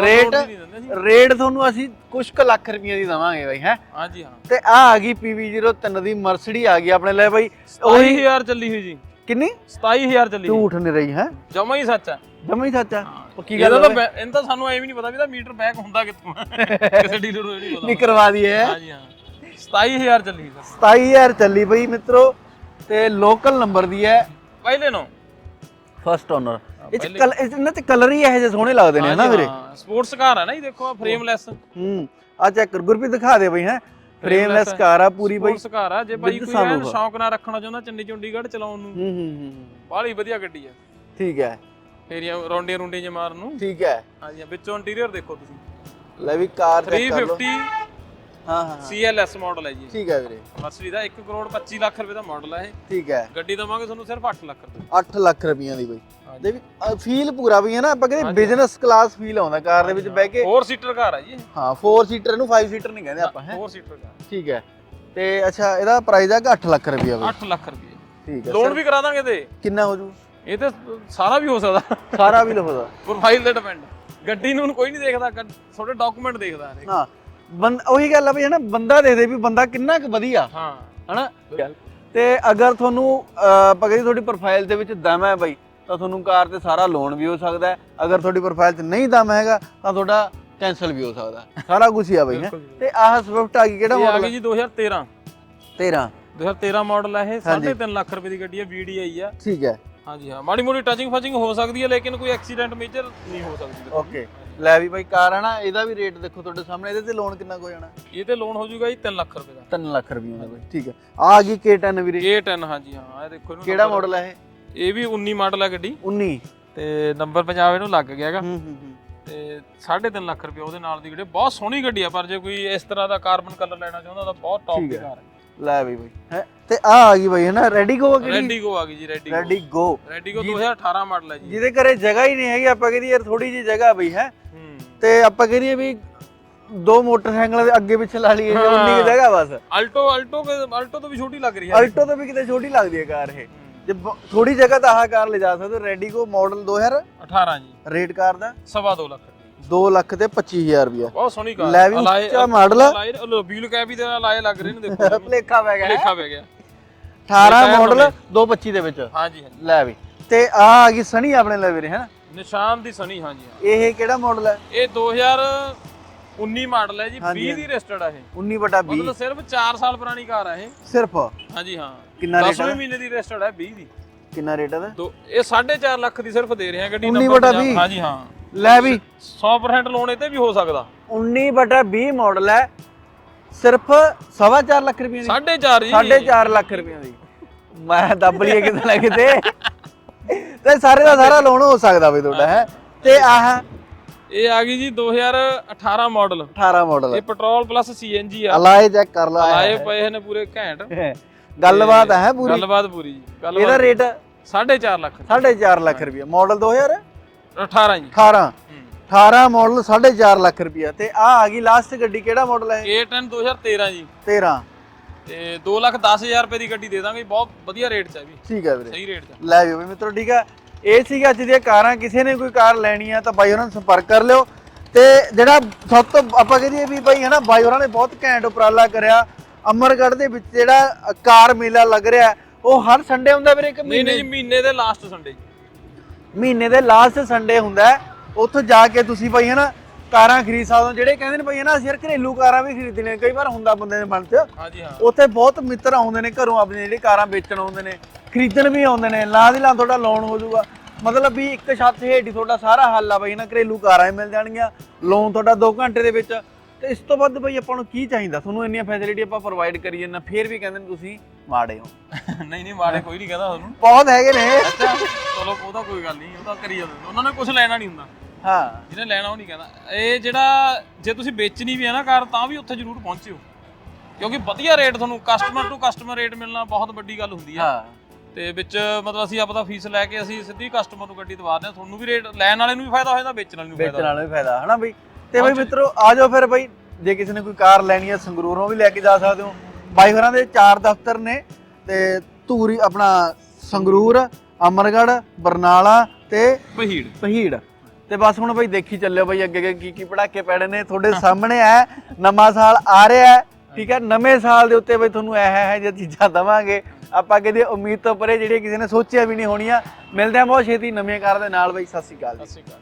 ਰੇਟ ਨਹੀਂ ਰੇਟ ਤੁਹਾਨੂੰ ਅਸੀਂ ਕੁਝ ਕੁ ਲੱਖ ਰੁਪਏ ਦੀ ਦਵਾਂਗੇ ਬਈ ਹੈ? ਹਾਂਜੀ ਹਾਂ। ਤੇ ਆ ਆ ਗਈ PV03 ਦੀ ਮਰਸਡੀ ਆ ਗਈ ਆਪਣੇ ਲਈ ਬਈ। ਉਹੀ 27000 ਚੱਲੀ ਹੋਈ ਜੀ। ਕਿੰਨੀ? 27000 ਚੱਲੀ ਝੂਠ ਨਹੀਂ ਰਹੀ ਹੈ? ਜਮਾ ਹੀ ਸੱਚ ਹੈ। ਜਮਾ ਹੀ ਸੱਚ ਆ ਪੱਕੀ ਗੱਲ ਬੈ- ਇਹਨਾਂ ਤਾਂ ਸਾਨੂੰ ਐਵੇਂ ਨਹੀਂ ਪਤਾ ਵੀ ਇਹਦਾ ਮੀਟਰ ਬੈਕ ਹੁੰਦਾ ਕਿੱਥੋਂ। ਹੈ। <laughs> ਕਿਸੇ ਡੀਲਰ ਨੂੰ ਨਹੀਂ ਨਹੀਂ ਪਤਾ। ਕਰਵਾ ਦਈਏ। ਹਾਂਜੀ ਹਾਂ। 27000 ਚੱਲੀ ਸਰ। 27000 ਚੱਲੀ ਬਈ ਮਿੱਤਰੋ। ਤੇ ਲੋਕਲ ਨੰਬਰ ਦੀ ਹੈ। ਪਹਿਲੇ ਨੋ। ਫਸਟ ਓਨਰ ਇਹ ਕਲ ਇਹਨਾਂ ਚ ਕਲਰ ਹੀ ਇਹੋ ਜਿਹੇ ਸੋਹਣੇ ਲੱਗਦੇ ਨੇ ਹਨਾ ਵੀਰੇ। ਸਪੋਰਟਸ ਕਾਰ ਹੈ ਨਾ ਜੀ ਦੇਖੋ ਫਰੇਮਲੈਸ ਹੂੰ ਆ ਚੈੱਕ ਕਰ ਗੁਰਪ੍ਰੀਤ ਦਿਖਾ ਦੇ ਬਈ ਹੈ। ਫਰੇਮਲੈਸ ਕਾਰ ਆ ਪੂਰੀ ਬਈ। ਸਪੋਰਟਸ ਕਾਰ ਆ ਜੇ ਭਾਈ ਕੋਈ ਐਨ। ਸ਼ੌਂਕ ਨਾਲ ਰੱਖਣਾ ਚਾਹੁੰਦਾ ਚੰਡੀ ਚੁੰਡੀਗੜ੍ਹ ਚਲਾਉਣ ਨੂੰ। ਹੂੰ ਹੂੰ ਹੂੰ ਬਾਹਲੀ ਵਧੀਆ ਗੱਡੀ ਆ। ਠੀਕ ਹੈ। ਫੇਰੀਆਂ ਰੌਂਡੀਆਂ ਰੁੰਡੀਆਂ ਜੇ ਮਾਰਨ ਨੂੰ। ਠੀਕ ਹੈ। ਹਾਂਜੀ ਵਿੱਚੋਂ ਇੰਟੀਰੀਅਰ ਦੇਖੋ ਤੁਸੀਂ। ਲੈ ਵੀ ਕਾਰ ਚੈੱਕ ਕਰ ਲਓ। 350 ਹਾਂ ਹਾਂ। CLS ਮਾਡਲ ਹੈ ਜੀ ਇਹ। ਠੀਕ ਹੈ ਵੀਰੇ। ਮਰਸਡੀ ਦਾ 1 ਕਰੋੜ 25 ਲੱਖ ਰੁਪਏ ਦਾ ਮਾਡਲ ਹੈ ਇਹ। ਠੀਕ ਹੈ। ਗੱਡੀ ਦਵਾਂਗੇ ਤੁਹਾਨੂੰ ਸਿਰਫ 8 ਲੱਖ ਰੁਪਏ 8 ਲੱਖ ਰੁਪਈਆਂ ਦੀ ਬਈ। ਹਾਂਜੀ। ਦੇ ਵੀ ਫੀਲ ਪੂਰਾ ਵੀ ਹੈ ਨਾ ਆਪਾਂ ਕਹਿੰਦੇ ਹਾਂਜੀ। ਬਿਜ਼ਨਸ ਕਲਾਸ ਫੀਲ ਆਉਂਦਾ ਕਾਰ ਦੇ ਵਿੱਚ ਬਹਿ ਕੇ। 4 ਸੀਟਰ ਕਾਰ ਹੈ ਜੀ ਇਹ। ਹਾਂ 4 ਸੀਟਰ ਨੂੰ 5 ਸੀਟਰ ਨਹੀਂ ਕਹਿੰਦੇ ਆਪਾਂ ਹੈ। 4 ਸੀਟਰ ਕਾਰ। ਠੀਕ ਹੈ। ਤੇ ਅੱਛਾ ਇਹਦਾ ਪ੍ਰਾਈਸ ਆ 8 ਲੱਖ ਰੁਪਈਆ ਬਈ। 8 ਲੱਖ ਰੁਪਏ ਠੀਕ ਹੈ ਲੋਨ ਵੀ ਕਰਾ ਦਾਂਗੇ ਤੇ। ਕਿੰਨਾ ਹੋ ਜੂ? ਇਹ ਤੇ ਸਾਰਾ ਵੀ ਹੋ ਸਕਦਾ। ਸਾਰਾ ਵੀ ਲਹੋਦਾ ਪ੍ਰੋਫਾਈਲ ਤੇ ਡਿਪੈਂਡ ਗੱਡੀ ਨੂੰ ਕੋਈ ਨਹੀਂ ਦੇਖਦਾ ਗੱਡ- ਤੁਹਾਡੇ ਡਾਕੂਮੈਂਟ ਦੇਖਦਾ ਹਰੇਕ। ਹਾਂ। ਬੰਦ ਉਹੀ ਗੱਲ ਆ ਬਈ ਹਨਾ ਬੰਦਾ ਦੇਖਦੇ ਵੀ ਬੰਦਾ ਕਿੰਨਾ ਕੁ ਵਧੀਆ। ਹਾਂ। ਹਨਾ? ਤੇ ਅਗਰ ਤੁਹਾਨੂੰ ਕਹਿੰਦੇ ਤੁਹਾਡੀ ਪ੍ਰੋਫਾਈਲ ਦੇ ਵਿੱਚ ਦਮ ਹੈ ਬਈ ਤਾਂ ਤੁਹਾਨੂੰ ਕਾਰ ਤੇ ਸਾਰਾ ਲੋਨ ਵੀ ਹੋ ਸਕਦਾ ਹੈ। ਅਗਰ ਤੁਹਾਡੀ ਪ੍ਰੋਫਾਈਲ 'ਚ ਨਹੀਂ ਦਮ ਹੈਗਾ ਤਾਂ ਤੁਹਾਡਾ ਕੈਨਸਲ ਵੀ ਹੋ ਸਕਦਾ। ਸਾਰਾ ਕੁਝ ਹੀ ਆ ਬਈ ਹੈ। ਤੇ ਆਹ ਸਵਿਫਟ ਆ ਗਈ ਕਿਹੜਾ ਇਹ ਆ ਮਾਡਲ ਗਈ ਜੀ 2013 13 2013 ਮਾਡਲ ਹੈ ਇਹ ਹਾਂਜੀ। 3.5 ਲੱਖ ਰੁਪਏ ਦੀ ਗੱਡੀ ਹੈ VDI ਆ। ਠੀਕ ਹੈ। ਹਾਂਜੀ ਹਾਂ। ਮਾੜੀ ਮੋਟੀ ਟਚਿੰਗ ਫਚਿੰਗ ਹੋ ਸਕਦੀ ਹੈ ਲੇਕਿਨ ਕੋਈ ਐਕਸੀਡੈਂਟ ਮੇਜਰ ਨਹੀਂ ਹੋ ਸਕਦੀ। ਓਕੇ ਲੈ ਵੀ ਬਈ ਕਾਰ ਹੈ ਨਾ ਇਹਦਾ ਵੀ ਰੇਟ ਦੇਖੋ ਤੁਹਾਡੇ ਸਾਹਮਣੇ ਇਹਦੇ ਤੇ ਲੋਨ ਕਿੰਨਾ ਕੁ ਜਾਣਾ? ਇਹ ਤੇ ਲੋਨ ਹੋ ਜਾਊਗਾ ਜੀ 3 ਲੱਖ ਰੁਪਏ ਦਾ। 3 ਲੱਖ ਰੁਪਏ ਦਾ ਬਈ ਠੀਕ ਹੈ ਆ। ਆ ਗਈ K10 ਵੀਰੇ। A10 ਹਾਂਜੀ ਹਾਂ ਇਹ ਦੇਖੋ ਇਹਨੂੰ ਕਿਹੜਾ number- ਮਾਡਲ ਹੈ ਇਹ? ਵੀ 19 ਮਾਡਲ ਹੈ ਗੱਡੀ। 19 ਤੇ ਨੰਬਰ ਪੰਜਾਬ ਇਹਨੂੰ ਲੱਗ ਗਿਆ ਹੈਗਾ। ਹੂੰ ਹੂੰ ਹੂੰ। ਤੇ 3.5 ਲੱਖ ਰੁਪਏ ਉਹਦੇ ਨਾਲ ਦੀ ਗੱਡੀ। ਬਹੁਤ ਸੋਹਣੀ ਗੱਡੀ ਆ ਪਰ ਜੇ ਕੋਈ ਇਸ ਤਰ੍ਹਾਂ ਦਾ ਕਾਰਬਨ ਕਲਰ ਲੈਣਾ ਚਾਹੁੰਦਾ ਤਾਂ ਬਹੁਤ ਟੌਪ ਠੀਕ ਦੀ ਹੈ। ਕਾਰ ਹੈ ਲੈ ਵੀ ਬਈ ਹੈ? ਤੇ ਆ ਆ ਗਈ ਬਈ ਹੈ ਨਾ ਰੈਡੀ ਗੋ ਕਿਹੜੀ ਰੈਡੀਗੋ ਆ ਗਈ ਜੀ ਰੈਡੀਗੋ ਰੈਡੀ ਗੋ ਰੈਡੀਗੋ 2018 ਮਾਡਲ ਹੈ ਜੀ ਜਿਹਦੇ ਘਰੇ ਜਗ੍ਹਾ ਹੀ ਨਹੀਂ ਹੈਗੀ ਆਪਾਂ ਕਹਿੰਦੇ ਯਾਰ ਥੋੜੀ ਜਿਹੀ ਜਗ੍ਹਾ ਬਈ ਹੈ ਤੇ ਆਪਾਂ ਕਹਿੰਦੇ ਵੀ ਦੋ ਮੋਟਰਸਾਈਕਲਾਂ ਦੇ ਅੱਗੇ ਪਿੱਛੇ ਲਾ ਲਈਏ ਜੇ ਉਨੀ ਕੁ ਜਗ੍ਹਾ ਬਸ ਅਲਟੋ ਅਲਟੋ ਅਲਟੋ ਤੋਂ ਵੀ ਛੋਟੀ ਲੱਗ ਰਹੀ ਹੈ ਅਲਟੋ ਤੋਂ ਵੀ ਕਿਤੇ ਛੋਟੀ ਲੱਗਦੀ ਹੈ ਕਾਰ ਇਹ ਜੇ ਥੋੜੀ ਜਗ੍ਹਾ ਤਾਂ ਆਹ ਕਾਰ ਲਿਜਾ ਸਕਦੇ ਰੈਡੀ ਗੋ ਮਾਡਲ 2000 18 ਜੀ ਰੇਟ ਕਾਰ ਦਾ ਸਵਾ ਦੋ ਲੱਖ ਰੁਪਏ 2 ਲੱਖ ਤੇ 25000 ਰੁਪਇਆ ਬਹੁਤ ਸੋਹਣੀ ਕਾਰ ਲੈ ਵੀ ਉੱਚਾ ਮਾਡਲ ਆ। ਵੀਲ ਕੈਪ ਵੀ ਦੇ ਨਾਲ ਲਾਏ ਲੱਗ ਰਹੇ ਨੇ ਦੇਖੋ ਭਲੇਖਾ ਪੈ ਗਿਆ ਲੇਖਾ ਪੈ ਗਿਆ 18 ਟਾਇਰ ਮਾਡਲ ਨਵੇਂ। 225 ਦੇ ਵਿੱਚ। ਹਾਂਜੀ ਹਾਂਜੀ। ਲੈ ਵੀ। ਤੇ ਆ ਆ ਗਈ ਸਣੀ ਆਪਣੇ ਲੈ ਵੀਰੇ ਹੈ ਨਿਸ਼ਾਨ ਦੀ ਸਨੀ ਹਾਂਜੀ ਹਾਂ। ਇਹ ਕਿਹੜਾ ਮਾਡਲ ਹੈ? ਇਹ 2019 ਮਾਡਲ ਹੈ ਜੀ ਹਾਂਜੀ, 20 ਦੀ ਰਜਿਸਟਰਡ ਆ ਇਹ। 19 ਬਟਾ 20 ਮਤਲਬ ਸਿਰਫ 4 ਸਾਲ ਪੁਰਾਣੀ ਕਾਰ ਆ ਇਹ। ਸਿਰਫ? ਹਾਂਜੀ ਹਾਂ। ਕਿੰਨਾ ਰੇਟ 10ਵੇਂ ਹੈ? ਮਹੀਨੇ ਦੀ ਰਜਿਸਟਰਡ ਹੈ 20 ਦੀ। ਕਿੰਨਾ ਰੇਟ ਹੈ ਦੋ ਇਹ 4.5 ਲੱਖ ਦੀ ਸਿਰਫ ਦੇ ਰਹੇ ਆ ਗੱਡੀ 19 number ਬਟਾ ਪੰਜਾਬ- 20 ਹਾਂਜੀ ਹਾਂ। ਲੈ ਵੀ। 100% ਲੋਨ ਇਹ ਤੇ ਵੀ ਹੋ ਸਕਦਾ। 19 ਬਟਾ 20 ਮਾਡਲ ਹੈ ਸਿਰਫ 4.5 ਲੱਖ ਰੁਪਏ ਦੀ। 4.5 ਜੀ 4.5 ਲੱਖ ਰੁਪਏ ਦੀ। ਮੈਂ ਦੱਬ ਲਈਏ ਕਿਤੇ ਨਾ ਕਿਤੇ। ਤੇ ਸਾਰੇ ਦਾ ਸਾਰਾ ਲੋਨ ਹੋ ਸਕਦਾ ਬਈ ਤੁਹਾਡਾ ਹੈ? ਤੇ ਆਹ ਇਹ ਆ ਗਈ ਜੀ 2018 ਮਾਡਲ 18 ਮਾਡਲ ਇਹ ਪੈਟਰੋਲ ਪਲੱਸ ਸੀਐਨਜੀ ਆ। ਅਲਾਏ ਚੈੱਕ ਕਰ ਲਾ। ਆਏ ਪਏ ਨੇ ਪੂਰੇ ਘੈਂਟ। ਗੱਲਬਾਤ ਹੈ ਪੂਰੀ? ਗੱਲਬਾਤ ਪੂਰੀ ਜੀ। ਇਹਦਾ ਰੇਟ 4.5 ਲੱਖ। 4.5 ਲੱਖ ਰੁਪਏ ਮਾਡਲ 2018 18 ਜੀ। 18 ਮਾਡਲ 4.5 ਲੱਖ ਰੁਪਏ ਤੇ ਆ ਆ ਗਈ ਲਾਸਟ ਗੱਡੀ। ਕਿਹੜਾ ਮਾਡਲ ਹੈ A10 2013 ਜੀ। 13 ਤੇ 2 ਲੱਖ 10000 ਰੁਪਏ ਦੀ ਗੱਡੀ ਦੇ ਦਾਂਗੇ ਬਹੁਤ ਵਧੀਆ ਰੇਟ 'ਚ ਹੈ ਵੀ। ਠੀਕ ਹੈ ਵੀਰੇ। ਸਹੀ ਰੇਟ 'ਚ ਲੈ ਜਾਓ ਵੀ ਮਿੱਤਰੋ ਠੀਕ ਹੈ ਇਹ ਸੀਗਾ ਅੱਜ ਦੀਆਂ ਕਾਰਾਂ ਕਿਸੇ ਨੇ ਕੋਈ ਕਾਰ ਲੈਣੀ ਆ ਤਾਂ ਬਾਈ ਉਹਨਾਂ ਨੂੰ ਸੰਪਰਕ ਕਰ ਲਿਓ। ਤੇ ਜਿਹੜਾ ਸਭ ਤੋਂ ਆਪਾਂ ਕਹਦੇ ਵੀ ਬਾਈ ਹਨਾ ਬਾਈ ਉਹਨਾਂ ਨੇ ਬਹੁਤ ਘੈਂਟ ਉਪਰਾਲਾ ਕਰਿਆ। ਅਮਰਗੜ੍ਹ ਦੇ ਵਿੱਚ ਜਿਹੜਾ ਕਾਰ ਮੇਲਾ ਲੱਗ ਰਿਹਾ ਉਹ ਹਰ ਸੰਡੇ ਹੁੰਦਾ ਵੀਰੇ ਇੱਕ ਨਹੀਂ ਨਹੀਂ ਮਹੀਨੇ ਦੇ ਲਾਸਟ ਸੰਡੇ ਮਹੀਨੇ ਦੇ ਲਾਸਟ ਸੰਡੇ ਹੁੰਦਾ। ਉੱਥੋਂ ਜਾ ਕੇ ਤੁਸੀਂ ਬਾਈ ਹਨਾ ਕਾਰਾਂ ਖਰੀਦ ਸਕਦੇ ਹੋ ਜਿਹੜੇ ਕਹਿੰਦੇ ਨੇ ਬਾਈ ਹਨਾ ਅਸੀਂ ਯਾਰ ਘਰੇਲੂ ਕਾਰਾਂ ਵੀ ਖਰੀਦਣੀਆਂ ਕਈ ਵਾਰ ਹੁੰਦਾ ਬੰਦੇ ਦੇ ਮਨ 'ਚ। ਹਾਂਜੀ ਹਾਂ। ਉੱਥੇ ਬਹੁਤ ਮਿੱਤਰ ਆਉਂਦੇ ਨੇ ਘਰੋਂ ਆਪਣੇ ਜਿਹੜੇ ਕਾਰਾਂ ਵੇਚਣ ਆਉਂਦੇ ਨੇ ਖਰੀਦਣ ਵੀ ਆਉਂਦੇ ਨੇ ਲਾਂ ਦੀ ਲਾਂ ਤੁਹਾਡਾ ਲੋਨ ਹੋ ਜਾਊਗਾ। ਮਤਲਬ ਵੀ ਇੱਕ ਛੱਤ ਹੇਠ ਤੁਹਾਡਾ ਸਾਰਾ ਹੱਲ ਆ ਬਈ ਨਾ ਘਰੇਲੂ ਕਾਰਾਂ ਹੀ ਮਿਲ ਜਾਣਗੀਆਂ ਲੋਨ ਤੁਹਾਡਾ 2 ਘੰਟੇ ਦੇ ਵਿੱਚ। ਤੇ ਇਸ ਤੋਂ ਵੱਧ ਬਈ ਆਪਾਂ ਨੂੰ ਕੀ ਚਾਹੀਦਾ? ਤੁਹਾਨੂੰ ਇੰਨੀਆਂ ਫੈਸਿਲਿਟੀ ਆਪਾਂ ਪ੍ਰੋਵਾਈਡ ਕਰੀ ਜਾਂਦੇ ਫੇਰ ਵੀ ਕਹਿੰਦੇ ਨੇ ਤੁਸੀਂ ਮਾੜੇ ਹੋ। ਨਹੀਂ ਨਹੀਂ ਮਾੜੇ ਕੋਈ ਨਹੀਂ ਕਹਿੰਦਾ ਤੁਹਾਨੂੰ। ਬਹੁਤ ਹੈਗੇ ਨੇ। ਅੱਛਾ ਚਲੋ ਉਹਦਾ ਕੋਈ ਗੱਲ ਨਹੀਂ ਉਹ ਤਾਂ ਕਰੀ ਜਾਂਦੇ ਨੇ। ਉਹਨਾਂ ਨੇ ਕੁਝ ਲੈਣਾ ਨਹੀਂ ਹੁੰਦਾ। ਹਾਂ। ਜਿਹਨੇ ਲੈਣਾ ਉਹ ਨਹੀਂ ਕਹਿੰਦਾ। ਇਹ ਜਿਹੜਾ ਜੇ ਤੁਸੀਂ ਵੇਚਣੀ ਵੀ ਹੈ ਨਾ ਕਾਰ ਤਾਂ ਵੀ ਉੱਥੇ ਜ਼ਰੂਰ ਪਹੁੰਚਿਓ। ਕਿਉਂਕਿ ਵਧੀਆ ਰੇਟ ਤੁਹਾਨੂੰ ਕਸਟਮਰ ਟੂ ਕਸਟਮਰ ਰੇਟ ਮਿਲਣਾ ਬਹੁਤ ਵੱਡੀ ਗੱਲ ਹੁੰਦੀ ਆ। ਹਾਂ। ਤੇ ਵਿੱਚ ਮਤਲਬ ਅਸੀਂ ਆਪਦਾ ਫੀਸ ਲੈ ਕੇ ਅਸੀਂ ਸਿੱਧੀ ਕਸਟਮਰ ਨੂੰ ਗੱਡੀ ਦਵਾ ਦਿੰਦੇ ਹਾਂ। ਤੁਹਾਨੂੰ ਵੀ ਰੇਟ ਲੈਣ ਵਾਲੇ ਨੂੰ ਵੀ ਫਾਇਦਾ ਹੋ ਜਾਂਦਾ ਵੇਚਣ ਵਾਲੇ ਨੂੰ ਵੇਚਣ ਫਾਇਦਾ ਵਾਲਾ ਵੀ ਫਾਇਦਾ ਹਨਾ ਬਈ? ਤੇ ਬਈ ਮਿੱਤਰੋ ਆ ਜਾਓ ਫਿਰ ਬਈ। ਜੇ ਕਿਸੇ ਨੇ ਕੋਈ ਕਾਰ ਲੈਣੀ ਹੈ ਸੰਗਰੂਰੋਂ ਵੀ ਲੈ ਕੇ ਜਾ ਸਕਦੇ ਹੋ। ਬਾਈ ਹੋਰਾਂ ਦੇ ਚਾਰ ਦਫ਼ਤਰ ਨੇ ਤੇ ਧੂਰੀ ਆਪਣਾ ਸੰਗਰੂਰ ਅਮਰਗੜ੍ਹ ਬਰਨਾਲਾ ਤੇ ਪਹੀੜ ਪਹੀੜ ਤੇ ਬਸ ਹੁਣ ਬਈ ਦੇਖੀ ਚੱਲਿਓ ਬਈ ਅੱਗੇ ਅੱਗੇ ਕੀ ਕੀ ਪੜਾਕੇ ਪੈਣੇ ਨੇ। ਤੁਹਾਡੇ ਸਾਹਮਣੇ ਹੈ, ਨਵਾਂ ਸਾਲ ਆ ਰਿਹਾ ਹੈ, ਠੀਕ ਹੈ? ਨਵੇਂ ਸਾਲ ਦੇ ਉੱਤੇ ਬਈ ਤੁਹਾਨੂੰ ਇਹ ਹੈ ਜੇ ਚੀਜ਼ਾਂ ਦਵਾਂਗੇ। ਆਪਾਂ ਕਿਤੇ ਉਮੀਦ ਤੋਂ ਪਰੇ ਜਿਹੜੀਆਂ ਕਿਸੇ ਨੇ ਸੋਚਿਆ ਵੀ ਨਹੀਂ ਹੋਣੀਆਂ। ਮਿਲਦੇ ਆ ਬਹੁਤ ਛੇਤੀ ਨਵੇਂ ਕਾਰ ਦੇ ਨਾਲ ਬਈ। ਸਤਿ ਸ਼੍ਰੀ ਅਕਾਲ ਸਤਿ ਸ਼੍ਰੀ ਅਕਾਲ।